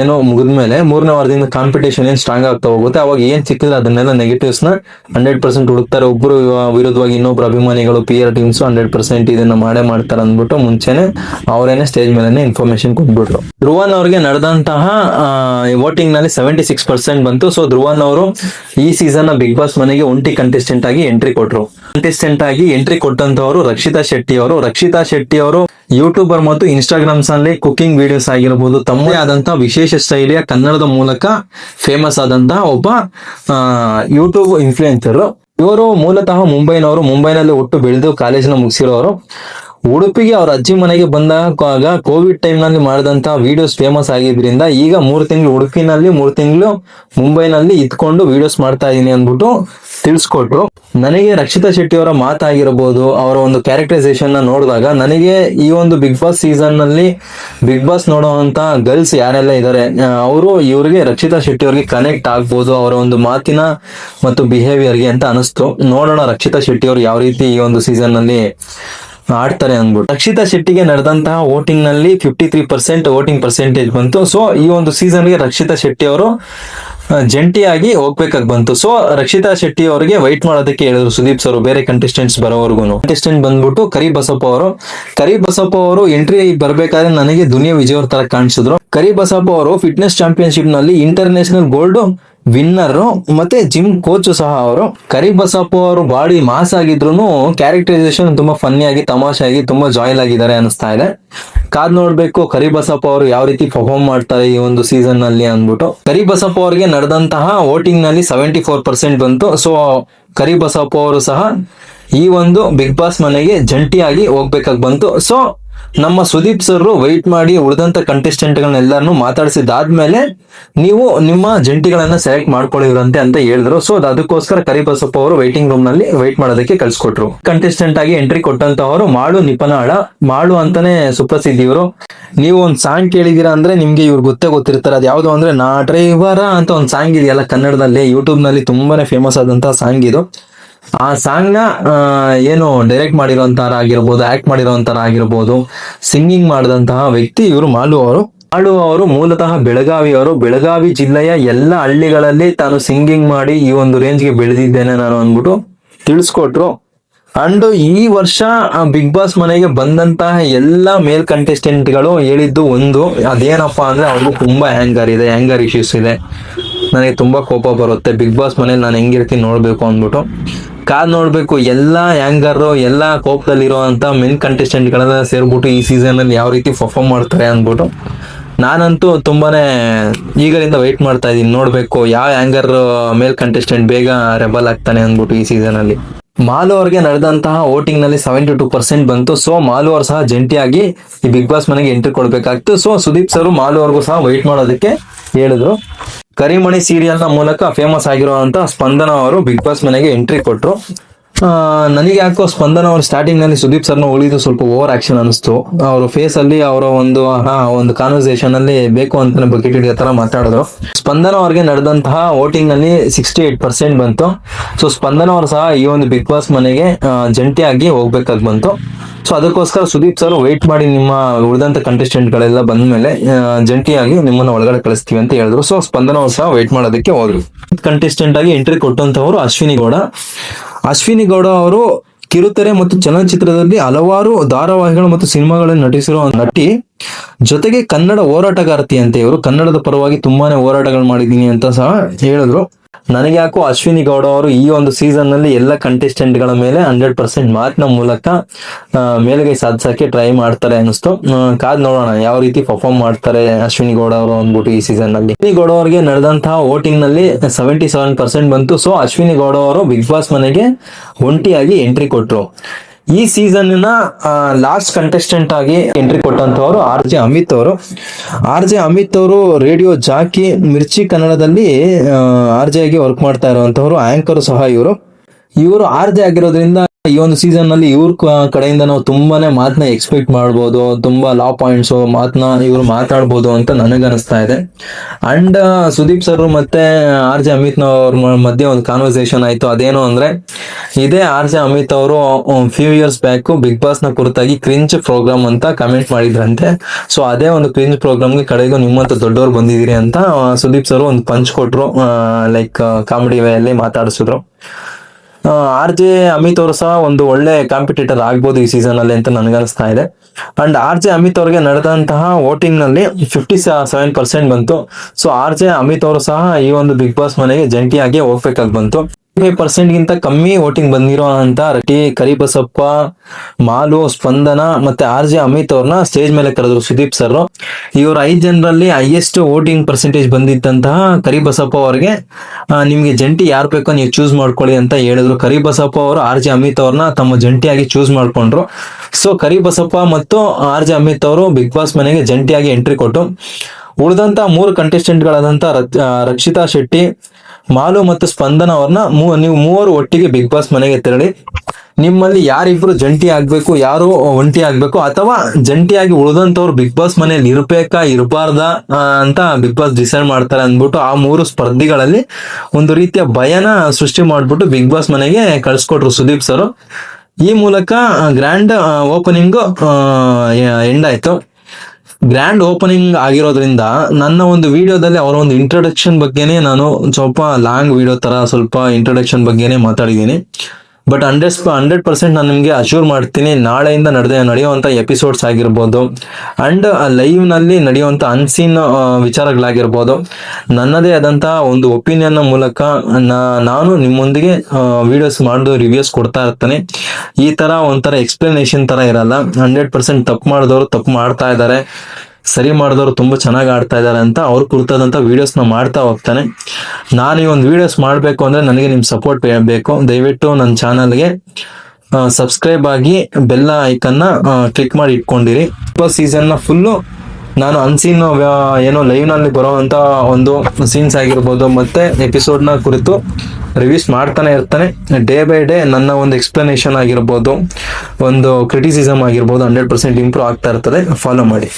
ಏನೋ ಮುಗಿದ ಮೇಲೆ ಮೂರನೇ ವಾರದಿಂದ ಕಾಂಪಿಟೇಷನ್ ಏನ್ ಸ್ಟ್ರಾಂಗ್ ಆಗ್ತಾ ಹೋಗುತ್ತೆ. ಅವಾಗ ಏನ್ ಸಿಕ್ಕಿದ್ರೆ ಅದನ್ನೆಲ್ಲ ನೆಗೆಟಿವ್ಸ್ನ ಹಂಡ್ರೆಡ್ ಪರ್ಸೆಂಟ್ ಹುಡುಕ್ತಾರೆ. ಒಬ್ರು ವಿರುದ್ಧವಾಗಿ ಇನ್ನೊಬ್ರು ಅಭಿಮಾನಿಗಳು P R teams hundred percent ಇದನ್ನ ಮಾಡೇ ಮಾಡ್ತಾರೆ ಅಂದ್ಬಿಟ್ಟು ಮುಂಚೆನೆ ಅವರೇನೆ ಸ್ಟೇಜ್ ಮೇಲೆ ಇನ್ಫಾರ್ಮೇಶನ್ ಕೊಟ್ಬಿಟ್ರು. ಧ್ರುವನ್ ಅವ್ರಿಗೆ ನಡೆದಂತಹ ವೋಟಿಂಗ್ನಲ್ಲಿ ಸೆವೆಂಟಿ ಸಿಕ್ಸ್ ಪರ್ಸೆಂಟ್ ಬಂತು. ಸೊ ಧ್ರುವನ್ ಅವರು ಈ ಸೀಸನ್ ಬಿಗ್ ಬಾಸ್ ಮನೆಗೆ ಒಂಟಿ ಕಂಟೆಸ್ಟೆಂಟ್ ಆಗಿ ಎಂಟ್ರಿ ಕೊಟ್ರು. ಕಂಟೆಸ್ಟೆಂಟ್ ಆಗಿ ಎಂಟ್ರಿ ಕೊಟ್ಟಂತವರು ರಕ್ಷಿತಾ ಶೆಟ್ಟಿ ಅವರು ರಕ್ಷಿತಾ ಶೆಟ್ಟಿ ಅವರು ಯೂಟ್ಯೂಬರ್ ಮತ್ತು ಇನ್ಸ್ಟಾಗ್ರಾಮ್ಸ್ ಅಲ್ಲಿ ಕುಕಿಂಗ್ ವಿಡಿಯೋಸ್ ಆಗಿರಬಹುದು ತಮ್ಮದೇ ಆದಂತಹ ವಿಶೇಷ ಶೈಲಿಯ ಕನ್ನಡದ ಮೂಲಕ ಫೇಮಸ್ ಆದಂತಹ ಒಬ್ಬ ಯೂಟ್ಯೂಬ್ ಇನ್ಫ್ಲೂಯೆನ್ಸರ್ ಇವರು ಮೂಲತಃ ಮುಂಬೈನವರು. ಮುಂಬೈನಲ್ಲಿ ಒಟ್ಟು ಬೆಳೆದು ಕಾಲೇಜಿನ ಮುಗಿಸಿರೋರು. ಉಡುಪಿಗೆ ಅವ್ರ ಅಜ್ಜಿ ಮನೆಗೆ ಬಂದಾಗ ಕೋವಿಡ್ ಟೈಮ್ನಲ್ಲಿ ಮಾಡಿದಂತ ವಿಡಿಯೋಸ್ ಫೇಮಸ್ ಆಗಿದ್ರಿಂದ ಈಗ ಮೂರು ತಿಂಗಳು ಉಡುಪಿನಲ್ಲಿ, ಮೂರು ತಿಂಗಳು ಮುಂಬೈನಲ್ಲಿ ಇದ್ಕೊಂಡು ವಿಡಿಯೋಸ್ ಮಾಡ್ತಾ ಇದ್ದೀನಿ ಅಂದ್ಬಿಟ್ಟು ತಿಳಿಸ್ಕೊಟ್ರು. ನನಗೆ ರಕ್ಷಿತಾ ಶೆಟ್ಟಿ ಅವರ ಮಾತಾಗಿರಬಹುದು ಅವರ ಒಂದು ಕ್ಯಾರೆಕ್ಟರೈಸೇಷನ್ನ ನೋಡಿದಾಗ ನನಗೆ ಈ ಒಂದು ಬಿಗ್ ಬಾಸ್ ಸೀಸನ್ನಲ್ಲಿ ಬಿಗ್ ಬಾಸ್ ನೋಡುವಂತ ಗರ್ಲ್ಸ್ ಯಾರೆಲ್ಲ ಇದ್ದಾರೆ ಅವರು ಇವರಿಗೆ ರಕ್ಷಿತಾ ಶೆಟ್ಟಿ ಅವರಿಗೆ ಕನೆಕ್ಟ್ ಆಗ್ಬೋದು, ಅವರ ಒಂದು ಮಾತಿನ ಮತ್ತು ಬಿಹೇವಿಯರ್ಗೆ ಅಂತ ಅನಿಸ್ತು ನೋಡೋಣ ರಕ್ಷಿತಾ ಶೆಟ್ಟಿ ಅವರು ಯಾವ ರೀತಿ ಈ ಒಂದು ಸೀಸನ್ನಲ್ಲಿ ಆಡ್ತಾರೆ ಅಂದ್ಬಿಟ್ಟು. ರಕ್ಷಿತಾ ಶೆಟ್ಟಿಗೆ ನಡೆದಂತಹ ವೋಟಿಂಗ್ನಲ್ಲಿ fifty three percent voting percentage ಬಂತು. ಸೊ ಈ ಒಂದು ಸೀಸನ್ಗೆ ರಕ್ಷಿತಾ ಶೆಟ್ಟಿ ಅವರು ಜಂಟಿಯಾಗಿ ಹೋಗ್ಬೇಕಾಗಿ ಬಂತು. ಸೊ ರಕ್ಷಿತಾ ಶೆಟ್ಟಿ ಅವರಿಗೆ ವೈಟ್ ಮಾಡೋದಕ್ಕೆ ಹೇಳಿದ್ರು ಸುದೀಪ್ ಸರ್, ಬೇರೆ ಕಂಟೆಸ್ಟೆಂಟ್ಸ್ ಬರೋವರೆಗೂ ಕಂಟೆಸ್ಟೆಂಟ್ ಬಂದ್ಬಿಟ್ಟು ಕರಿ ಬಸಪ್ಪ ಅವರು ಕರಿ ಬಸಪ್ಪ ಅವರು ಎಂಟ್ರಿ ಬರಬೇಕಾದ್ರೆ ನನಗೆ ದುನಿಯಾ ವಿಜಯ್ ಅವ್ರ ತರ ಕಾಣಿಸಿದ್ರು. ಕರಿ ಬಸಪ್ಪ ಅವರು ಫಿಟ್ನೆಸ್ ಚಾಂಪಿಯನ್ಶಿಪ್ನಲ್ಲಿ ಇಂಟರ್ನ್ಯಾಷನಲ್ ಗೋಲ್ಡ್ ವಿನ್ನರ್ ಮತ್ತೆ ಜಿಮ್ ಕೋಚ್ ಸಹ ಅವರು. ಕರಿಬಸಪ್ಪ ಅವರು ಬಾಡಿ ಮಾಸ್ ಆಗಿದ್ರು ಕ್ಯಾರೆಕ್ಟರೈಸೇಷನ್ ತುಂಬಾ ಫನ್ನಿ ಆಗಿ ತಮಾಷೆಯಾಗಿ ತುಂಬಾ ಜಾಯಿಲ್ ಆಗಿದ್ದಾರೆ ಅನಿಸ್ತಾ ಇದೆ. ಕಾದ್ ನೋಡ್ಬೇಕು, ಕರಿಬಸಪ್ಪ ಅವರು ಯಾವ ರೀತಿ ಪರ್ಫಾರ್ಮ್ ಮಾಡ್ತಾರೆ ಈ ಒಂದು ಸೀಸನ್ನಲ್ಲಿ ಅಂದ್ಬಿಟ್ಟು. ಕರಿಬಸಪ್ಪ ಅವರಿಗೆ ನಡೆದಂತಹ ವೋಟಿಂಗ್ನಲ್ಲಿ ಸೆವೆಂಟಿ ಫೋರ್ ಪರ್ಸೆಂಟ್ ಬಂತು. ಸೊ ಕರಿಬಸಪ್ಪ ಅವರು ಸಹ ಈ ಒಂದು ಬಿಗ್ ಬಾಸ್ ಮನೆಗೆ ಜಂಟಿಯಾಗಿ ಹೋಗ್ಬೇಕಾಗಿ ಬಂತು. ಸೊ ನಮ್ಮ ಸುದೀಪ್ ಸರ್ ವೈಟ್ ಮಾಡಿ ಉಳಿದಂತ ಕಂಟೆಸ್ಟೆಂಟ್ ಗಳನ್ನೆಲ್ಲರನ್ನು ಮಾತಾಡಿಸಿದಾದ್ಮೇಲೆ ನೀವು ನಿಮ್ಮ ಜಂಟಿಗಳನ್ನ ಸೆಲೆಕ್ಟ್ ಮಾಡ್ಕೊಳ್ಳಿರಂತೆ ಅಂತ ಹೇಳಿದ್ರು. ಸೊ ಅದಕ್ಕೋಸ್ಕರ ಕರಿಬಸಪ್ಪ ಅವರು ವೈಟಿಂಗ್ ರೂಮ್ನಲ್ಲಿ ವೈಟ್ ಮಾಡೋದಕ್ಕೆ ಕಳ್ಸಿಕೊಟ್ರು. ಕಂಟೆಸ್ಟೆಂಟ್ ಆಗಿ ಎಂಟ್ರಿ ಕೊಟ್ಟಂತವರು ಮಾಡು ನಿಪನಾಳ, ಮಾಡು ಅಂತಾನೆ ಸುಪ್ರಸಿದ್ಧ ಇವರು ನೀವು ಒಂದ್ ಸಾಂಗ್ ಕೇಳಿದೀರಾ ಅಂದ್ರೆ ನಿಮ್ಗೆ ಇವ್ರು ಗೊತ್ತೇ ಗೊತ್ತಿರ್ತಾರೆ. ಅದು ಯಾವ್ದು ಅಂದ್ರೆ, ನಾ ಡ್ರೈವರ ಅಂತ ಒಂದ್ ಸಾಂಗ್ ಇದೆಯಲ್ಲ ಕನ್ನಡದಲ್ಲಿ ಯೂಟ್ಯೂಬ್ನಲ್ಲಿ ತುಂಬಾನೇ ಫೇಮಸ್ ಆದಂತಹ ಸಾಂಗ್ ಇದು. ಆ ಸಾಂಗ್ನ ಏನು ಡೈರೆಕ್ಟ್ ಮಾಡಿರೋಂತರ ಆಗಿರ್ಬೋದು ಆಕ್ಟ್ ಮಾಡಿರೋಂತರ ಆಗಿರ್ಬೋದು ಸಿಂಗಿಂಗ್ ಮಾಡಿದಂತಹ ವ್ಯಕ್ತಿ ಇವರು ಮಾಲು ಅವರು. ಮಾಲು ಅವರು ಮೂಲತಃ ಬೆಳಗಾವಿಯವರು ಬೆಳಗಾವಿ ಜಿಲ್ಲೆಯ ಎಲ್ಲ ಹಳ್ಳಿಗಳಲ್ಲಿ ತಾನು ಸಿಂಗಿಂಗ್ ಮಾಡಿ ಈ ಒಂದು ರೇಂಜ್ಗೆ ಬೆಳೆದಿದ್ದೇನೆ ನಾನು ಅಂದ್ಬಿಟ್ಟು ತಿಳಿಸ್ಕೊಟ್ರು. ಅಂಡ್ ಈ ವರ್ಷ ಬಿಗ್ ಬಾಸ್ ಮನೆಗೆ ಬಂದಂತಹ ಎಲ್ಲ ಮೇಲ್ ಕಂಟೆಸ್ಟೆಂಟ್ಗಳು ಹೇಳಿದ್ದು ಒಂದು, ಅದೇನಪ್ಪಾ ಅಂದ್ರೆ ಅವ್ರಿಗೂ ತುಂಬಾ ಹ್ಯಾಂಗರ್ ಇದೆ ಹ್ಯಾಂಗರ್ ಇಶ್ಯೂಸ್ ಇದೆ. ನನಗೆ ತುಂಬಾ ಕೋಪ ಬರುತ್ತೆ. ಬಿಗ್ ಬಾಸ್ ಮನೇಲಿ ನಾನು ಹೆಂಗಿರ್ತೀನಿ ನೋಡ್ಬೇಕು ಅಂದ್ಬಿಟ್ಟು. ಕಾದ್ ನೋಡ್ಬೇಕು, ಎಲ್ಲಾ ಆ್ಯಂಗರು ಎಲ್ಲಾ ಕೋಪದಲ್ಲಿರುವಂತ ಮೆನ್ ಕಂಟೆಸ್ಟೆಂಟ್ ಗಳನ್ನ ಸೇರ್ಬಿಟ್ಟು ಈ ಸೀಸನ್ ಅಲ್ಲಿ ಯಾವ ರೀತಿ ಪರ್ಫಾರ್ಮ್ ಮಾಡ್ತಾರೆ ಅಂದ್ಬಿಟ್ಟು ನಾನಂತೂ ತುಂಬಾನೇ ಈಗಲಿಂದ ವೆಯ್ಟ್ ಮಾಡ್ತಾ ಇದೀನಿ ನೋಡ್ಬೇಕು, ಯಾವ ಆ್ಯಂಗರ್ ಮೇಲ್ ಕಂಟೆಸ್ಟೆಂಟ್ ಬೇಗ ರೆಬಲ್ ಆಗ್ತಾನೆ ಅಂದ್ಬಿಟ್ಟು ಈ ಸೀಸನ್ ಅಲ್ಲಿ. ಮಾಲು ಅವ್ರಿಗೆ ನಡೆದಂತಹ ವೋಟಿಂಗ್ನಲ್ಲಿ ಸೆವೆಂಟಿ ಟೂ ಪರ್ಸೆಂಟ್ ಬಂತು. ಸೊ ಮಾಲು ಅವರು ಸಹ ಜಂಟಿಯಾಗಿ ಈ ಬಿಗ್ ಬಾಸ್ ಮನೆಗೆ ಎಂಟ್ರಿ ಕೊಡಬೇಕಾಗ್ತು. ಸೊ ಸುದೀಪ್ ಸರ್ ಮಾಲು ಅವ್ರಿಗೂ ಸಹ ವೆಯ್ಟ್ ಮಾಡೋದಕ್ಕೆ ಹೇಳಿದ್ರು. ಕರಿಮಣಿ ಸೀರಿಯಲ್ನ ಮೂಲಕ ಫೇಮಸ್ ಆಗಿರುವಂತ ಸ್ಪಂದನ ಅವರು ಬಿಗ್ ಬಾಸ್ ಮನೆಗೆ ಎಂಟ್ರಿ ಕೊಟ್ರು. ನನಗೆ ಯಾಕೋ ಸ್ಪಂದನ ಅವರು ಸ್ಟಾರ್ಟಿಂಗ್ನಲ್ಲಿ ಸುದೀಪ್ ಸರ್ನ ಉಳಿದು ಸ್ವಲ್ಪ ಓವರ್ ಆಕ್ಷನ್ ಅನಿಸ್ತು. ಅವ್ರ ಫೇಸ್ ಅಲ್ಲಿ ಅವರ ಒಂದು ಒಂದು ಕಾನ್ವರ್ಸೇಷನ್ ಅಲ್ಲಿ ಬೇಕು ಅಂತ ಬಕೆಟ್ ಹಿಡಿಯೋ ತರ ಮಾತಾಡಿದ್ರು. ಸ್ಪಂದನ ಅವ್ರಿಗೆ ನಡೆದಂತಹ ವೋಟಿಂಗ್ನಲ್ಲಿ ಸಿಕ್ಸ್ಟಿ ಏಟ್ ಪರ್ಸೆಂಟ್ ಬಂತು. ಸೊ ಸ್ಪಂದನ ಅವರು ಸಹ ಈ ಒಂದು ಬಿಗ್ ಬಾಸ್ ಮನೆಗೆ ಜಂಟಿಯಾಗಿ ಹೋಗ್ಬೇಕಾಗಿ ಬಂತು. ಸೊ ಅದಕ್ಕೋಸ್ಕರ ಸುದೀಪ್ ಸರ್ ವೇಟ್ ಮಾಡಿ ನಿಮ್ಮ ಉಳಿದಂತ ಕಂಟೆಸ್ಟೆಂಟ್ ಗಳೆಲ್ಲ ಬಂದ್ಮೇಲೆ ಮೇಲೆ ಜಂಟಿಯಾಗಿ ನಿಮ್ಮನ್ನ ಒಳಗಡೆ ಕಳಿಸ್ತೀವಿ ಅಂತ ಹೇಳಿದ್ರು. ಸೊ ಸ್ಪಂದನ ಸಹ ವೆಯ್ಟ್ ಮಾಡೋದಕ್ಕೆ ಹೋದ್ರು. ಕಂಟೆಸ್ಟೆಂಟ್ ಆಗಿ ಎಂಟ್ರಿ ಕೊಟ್ಟಂತವರು ಅಶ್ವಿನಿ ಗೌಡ. ಅಶ್ವಿನಿ ಗೌಡ ಅವರು ಕಿರುತೆರೆ ಮತ್ತು ಚಲನಚಿತ್ರದಲ್ಲಿ ಹಲವಾರು ಧಾರಾವಾಹಿಗಳು ಮತ್ತು ಸಿನಿಮಾಗಳಲ್ಲಿ ನಟಿಸಿರುವ ನಟಿ, ಜೊತೆಗೆ ಕನ್ನಡ ಹೋರಾಟಗಾರ್ತಿ ಅಂತ ಇವರು. ಕನ್ನಡದ ಪರವಾಗಿ ತುಂಬಾನೇ ಹೋರಾಟಗಳು ಮಾಡಿದ್ದೀನಿ ಅಂತ ಸಹ ಹೇಳಿದ್ರು. ನನಗೆ ಯಾಕೋ ಅಶ್ವಿನಿ ಗೌಡ ಅವರು ಈ ಒಂದು ಸೀಸನ್ನಲ್ಲಿ ಎಲ್ಲ ಕಂಟೆಸ್ಟೆಂಟ್ಗಳ ಮೇಲೆ ಹಂಡ್ರೆಡ್ ಪರ್ಸೆಂಟ್ ಮಾತಿನ ಮೂಲಕ ಆ, ಮೇಲುಗೈ ಸಾಧಿಸಕ್ಕೆ ಟ್ರೈ ಮಾಡ್ತಾರೆ ಅನಿಸ್ತು ಕಾದ್ ನೋಡೋಣ ಯಾವ ರೀತಿ ಪರ್ಫಾರ್ಮ್ ಮಾಡ್ತಾರೆ ಅಶ್ವಿನಿ ಗೌಡ ಅವರು ಅಂದ್ಬಿಟ್ಟು ಈ ಸೀಸನ್ನಲ್ಲಿ. ಅಶ್ವಿನಿ ಗೌಡ ಅವರಿಗೆ ನಡೆದಂತಹ ವೋಟಿಂಗ್ನಲ್ಲಿ ಸೆವೆಂಟಿ ಸೆವೆನ್ ಪರ್ಸೆಂಟ್ ಬಂತು. ಸೊ ಅಶ್ವಿನಿ ಗೌಡ ಅವರು ಬಿಗ್ ಬಾಸ್ ಮನೆಗೆ ಒಂಟಿಯಾಗಿ ಎಂಟ್ರಿ ಕೊಟ್ರು. ಈ ಸೀಸನ್ ಲಾಸ್ಟ್ ಕಂಟೆಸ್ಟೆಂಟ್ ಆಗಿ ಎಂಟ್ರಿ ಕೊಟ್ಟಂತವರು ಆರ್ ಜೆ ಅಮಿತ್ ಅವರು. ಆರ್ ಜೆ ಅಮಿತ್ ಅವರು ರೇಡಿಯೋ ಜಾಕಿ, ಮಿರ್ಚಿ ಕನ್ನಡದಲ್ಲಿ ಆರ್ ಜೆ ಆಗಿ ವರ್ಕ್ ಮಾಡ್ತಾ ಇರುವಂತವರು ಆಂಕರ್ ಸಹ ಇವರು. ಇವರು ಆರ್ ಜೆ ಆಗಿರೋದ್ರಿಂದ ಈ ಒಂದು ಸೀಸನ್ನಲ್ಲಿ ಇವ್ರ ಕಡೆಯಿಂದ ನಾವು ತುಂಬಾನೇ ಮಾತನ್ನ ಎಕ್ಸ್ಪೆಕ್ಟ್ ಮಾಡ್ಬೋದು, ತುಂಬಾ ಲಾ ಪಾಯಿಂಟ್ಸ್ ಮಾತನ್ನ ಇವರು ಮಾತಾಡ್ಬೋದು ಅಂತ ನನಗೆ ಅನಿಸ್ತಾ ಇದೆ ಅಂಡ್ ಸುದೀಪ್ ಸರ್ ಮತ್ತೆ ಆರ್ ಜೆ ಅಮಿತ್ ಅವ್ರ ಮಧ್ಯೆ ಒಂದು ಕಾನ್ವರ್ಸೇಷನ್ ಆಯ್ತು. ಅದೇನು ಅಂದ್ರೆ, ಇದೇ ಆರ್ ಜೆ ಅಮಿತ್ ಅವರು ಫ್ಯೂ ಇಯರ್ಸ್ ಬ್ಯಾಕ್ ಬಿಗ್ ಬಾಸ್ನ ಕುರಿತಾಗಿ ಕ್ರಿಂಚ್ ಪ್ರೋಗ್ರಾಮ್ ಅಂತ ಕಮೆಂಟ್ ಮಾಡಿದ್ರಂತೆ. ಸೊ ಅದೇ ಒಂದು ಕ್ರಿಂಚ್ ಪ್ರೋಗ್ರಾಮ್ಗೆ ಕಡೆಗೂ ನಿಮ್ಮಂತ ದೊಡ್ಡವ್ರು ಬಂದಿದ್ದೀರಿ ಅಂತ ಸುದೀಪ್ ಸರ್ ಒಂದು ಪಂಚ್ ಕೊಟ್ರು ಲೈಕ್ ಕಾಮಿಡಿ ವೇ ಅಲ್ಲಿ ಮಾತಾಡಿಸಿದ್ರು. ಆರ್ ಜೆ ಅಮಿತ್ ಅವರು ಸಹ ಒಂದು ಒಳ್ಳೆ ಕಾಂಪಿಟೇಟರ್ ಆಗ್ಬೋದು ಈ ಸೀಸನ್ ಅಲ್ಲಿ ಅಂತ ನನಗನ್ಸ್ತಾ ಇದೆ. ಅಂಡ್ ಆರ್ ಜೆ ಅಮಿತ್ ಅವ್ರಿಗೆ ನಡೆದಂತಹ ವೋಟಿಂಗ್ನಲ್ಲಿ ಫಿಫ್ಟಿ ಸೆವೆನ್ ಪರ್ಸೆಂಟ್ ಬಂತು. ಸೊ ಆರ್ ಜೆ ಅಮಿತ್ ಅವರು ಸಹ ಈ ಒಂದು ಬಿಗ್ ಬಾಸ್ ಮನೆಗೆ ಜಂಟಿಯಾಗಿ ಹೋಗ್ಬೇಕಾಗಿ ಬಂತು. ಫೈವ್ ಪರ್ಸೆಂಟ್ ಗಿಂತ ಕಮ್ಮಿ ವೋಟಿಂಗ್ ಬಂದಿರೋ ಅಂತ ರಟಿ ಕರಿಬಸಪ್ಪ, ಮಾಲು, ಸ್ಪಂದನ ಮತ್ತೆ ಆರ್ ಜೆ ಅಮಿತ್ ಅವ್ರನ್ನ ಸ್ಟೇಜ್ ಮೇಲೆ ಕರೆದ್ರು ಸುದೀಪ್ ಸರ್ ಇವರು ಐದ್ ಜನರಲ್ಲಿ ಹೈಯೆಸ್ಟ್ ವೋಟಿಂಗ್ ಪರ್ಸೆಂಟೇಜ್ ಬಂದಿದ್ದಂತಹ ಕರಿಬಸಪ್ಪ ಅವರಿಗೆ ನಿಮ್ಗೆ ಜಂಟಿ ಯಾರು ಬೇಕೋ ನೀವು ಚೂಸ್ ಮಾಡ್ಕೊಳ್ಳಿ ಅಂತ ಹೇಳಿದ್ರು. ಕರಿಬಸಪ್ಪ ಅವರು, ಆರ್ ಜೆ ಅಮಿತ್ ಅವ್ರನ್ನ ತಮ್ಮ ಜಂಟಿಯಾಗಿ ಚೂಸ್ ಮಾಡ್ಕೊಂಡ್ರು. ಸೊ ಕರಿಬಸಪ್ಪ ಮತ್ತು ಆರ್ ಜೆ ಅಮಿತ್ ಅವರು ಬಿಗ್ ಬಾಸ್ ಮನೆಗೆ ಜಂಟಿಯಾಗಿ ಎಂಟ್ರಿ ಕೊಟ್ಟು ಉಳಿದಂತ ಮೂರು ಕಂಟೆಸ್ಟೆಂಟ್ ಗಳಾದಂತ ರಕ್ಷಿತಾ ಶೆಟ್ಟಿ ಮಾಲು ಮತ್ತು ಸ್ಪಂದನ ಅವ್ರನ್ನ ನೀವು ಮೂವರು ಒಟ್ಟಿಗೆ ಬಿಗ್ ಬಾಸ್ ಮನೆಗೆ ತೆರಳಿ. ನಿಮ್ಮಲ್ಲಿ ಯಾರಿಬ್ರು ಜಂಟಿ ಆಗ್ಬೇಕು, ಯಾರು ಒಂಟಿ ಆಗ್ಬೇಕು, ಅಥವಾ ಜಂಟಿಯಾಗಿ ಉಳಿದಂತವ್ರು ಬಿಗ್ ಬಾಸ್ ಮನೆಯಲ್ಲಿ ಇರ್ಬೇಕಾ ಇರಬಾರ್ದಾ ಅಂತ ಬಿಗ್ ಬಾಸ್ ಡಿಸೈಡ್ ಮಾಡ್ತಾರೆ ಅಂದ್ಬಿಟ್ಟು ಆ ಮೂರು ಸ್ಪರ್ಧಿಗಳಲ್ಲಿ ಒಂದು ರೀತಿಯ ಭಯನ ಸೃಷ್ಟಿ ಮಾಡ್ಬಿಟ್ಟು ಬಿಗ್ ಬಾಸ್ ಮನೆಗೆ ಕಳ್ಸಿಕೊಟ್ರು ಸುದೀಪ್ ಸರ್. ಈ ಮೂಲಕ ಗ್ರ್ಯಾಂಡ್ ಓಪನಿಂಗ್ ಎಂಡ್ ಆಯ್ತು. ಗ್ರ್ಯಾಂಡ್ ಓಪನಿಂಗ್ ಆಗಿರೋದ್ರಿಂದ ನನ್ನ ಒಂದು ವಿಡಿಯೋದಲ್ಲಿ ಅವರ ಒಂದು ಇಂಟ್ರೊಡಕ್ಷನ್ ಬಗ್ಗೆನೇ ನಾನು ಸ್ವಲ್ಪ ಲಾಂಗ್ ವಿಡಿಯೋ ತರ ಸ್ವಲ್ಪ ಇಂಟ್ರೊಡಕ್ಷನ್ ಬಗ್ಗೆನೇ ಮಾತಾಡಿದ್ದೀನಿ. ಬಟ್ ಹಂಡ್ರೆಡ್ ಹಂಡ್ರೆಡ್ ಪರ್ಸೆಂಟ್ ನಾನು ನಿಮಗೆ ಅಶ್ಯೂರ್ ಮಾಡ್ತೀನಿ, ನಾಳೆಯಿಂದ ನಡೆದ ನಡೆಯುವಂಥ ಎಪಿಸೋಡ್ಸ್ ಆಗಿರ್ಬೋದು ಅಂಡ್ ಲೈವ್ನಲ್ಲಿ ನಡೆಯುವಂಥ ಅನ್ಸೀನ್ ವಿಚಾರಗಳಾಗಿರ್ಬೋದು. ನನ್ನದೇ ಆದಂಥ ಒಂದು ಒಪಿನಿಯನ್ನ ಮೂಲಕ ನಾನು ನಿಮ್ಮೊಂದಿಗೆ ವಿಡಿಯೋಸ್ ಮಾಡೋದು ರಿವ್ಯೂಸ್ ಕೊಡ್ತಾ ಇರ್ತೇನೆ. ಈ ಥರ ಒಂಥರ ಎಕ್ಸ್ಪ್ಲನೇಷನ್ ಥರ ಇರಲ್ಲ. ಹಂಡ್ರೆಡ್ ಪರ್ಸೆಂಟ್ ತಪ್ಪು ಮಾಡಿದವರು ತಪ್ಪು ಮಾಡ್ತಾ ಇದ್ದಾರೆ. ಸರಿ ಮಾಡಿದವರು ತುಂಬ ಚೆನ್ನಾಗಿ ಆಡ್ತಾ ಇದ್ದಾರೆ ಅಂತ ಅವ್ರ ಕುರಿತಾದಂಥ ವೀಡಿಯೋಸ್ನ ಮಾಡ್ತಾ ಹೋಗ್ತಾನೆ. ನಾನು ಈ ಒಂದು ವಿಡಿಯೋಸ್ ಮಾಡಬೇಕು ಅಂದರೆ ನನಗೆ ನಿಮ್ಮ ಸಪೋರ್ಟ್ ಬೇಕು. ದಯವಿಟ್ಟು ನನ್ನ ಚಾನಲ್ಗೆ ಸಬ್ಸ್ಕ್ರೈಬ್ ಆಗಿ ಬೆಲ್ಲ ಐಕನ್ನ ಕ್ಲಿಕ್ ಮಾಡಿ ಇಟ್ಕೊಂಡಿರಿ. ಸೀಸನ್ನ ಫುಲ್ಲು ನಾನು ಅನ್ಸೀನ್ ಏನೋ ಲೈವ್ನಲ್ಲಿ ಬರೋವಂಥ ಒಂದು ಸೀನ್ಸ್ ಆಗಿರ್ಬೋದು ಮತ್ತೆ ಎಪಿಸೋಡ್ನ ಕುರಿತು ರಿವ್ಯೂಸ್ ಮಾಡ್ತಾನೆ ಇರ್ತಾನೆ. ಡೇ ಬೈ ಡೇ ನನ್ನ ಒಂದು ಎಕ್ಸ್ಪ್ಲನೇಷನ್ ಆಗಿರ್ಬೋದು, ಒಂದು ಕ್ರಿಟಿಸಿಸಮ್ ಆಗಿರ್ಬೋದು ಹಂಡ್ರೆಡ್ ಪರ್ಸೆಂಟ್ ಇಂಪ್ರೂವ್ ಆಗ್ತಾ ಇರ್ತದೆ. ಫಾಲೋ ಮಾಡಿ.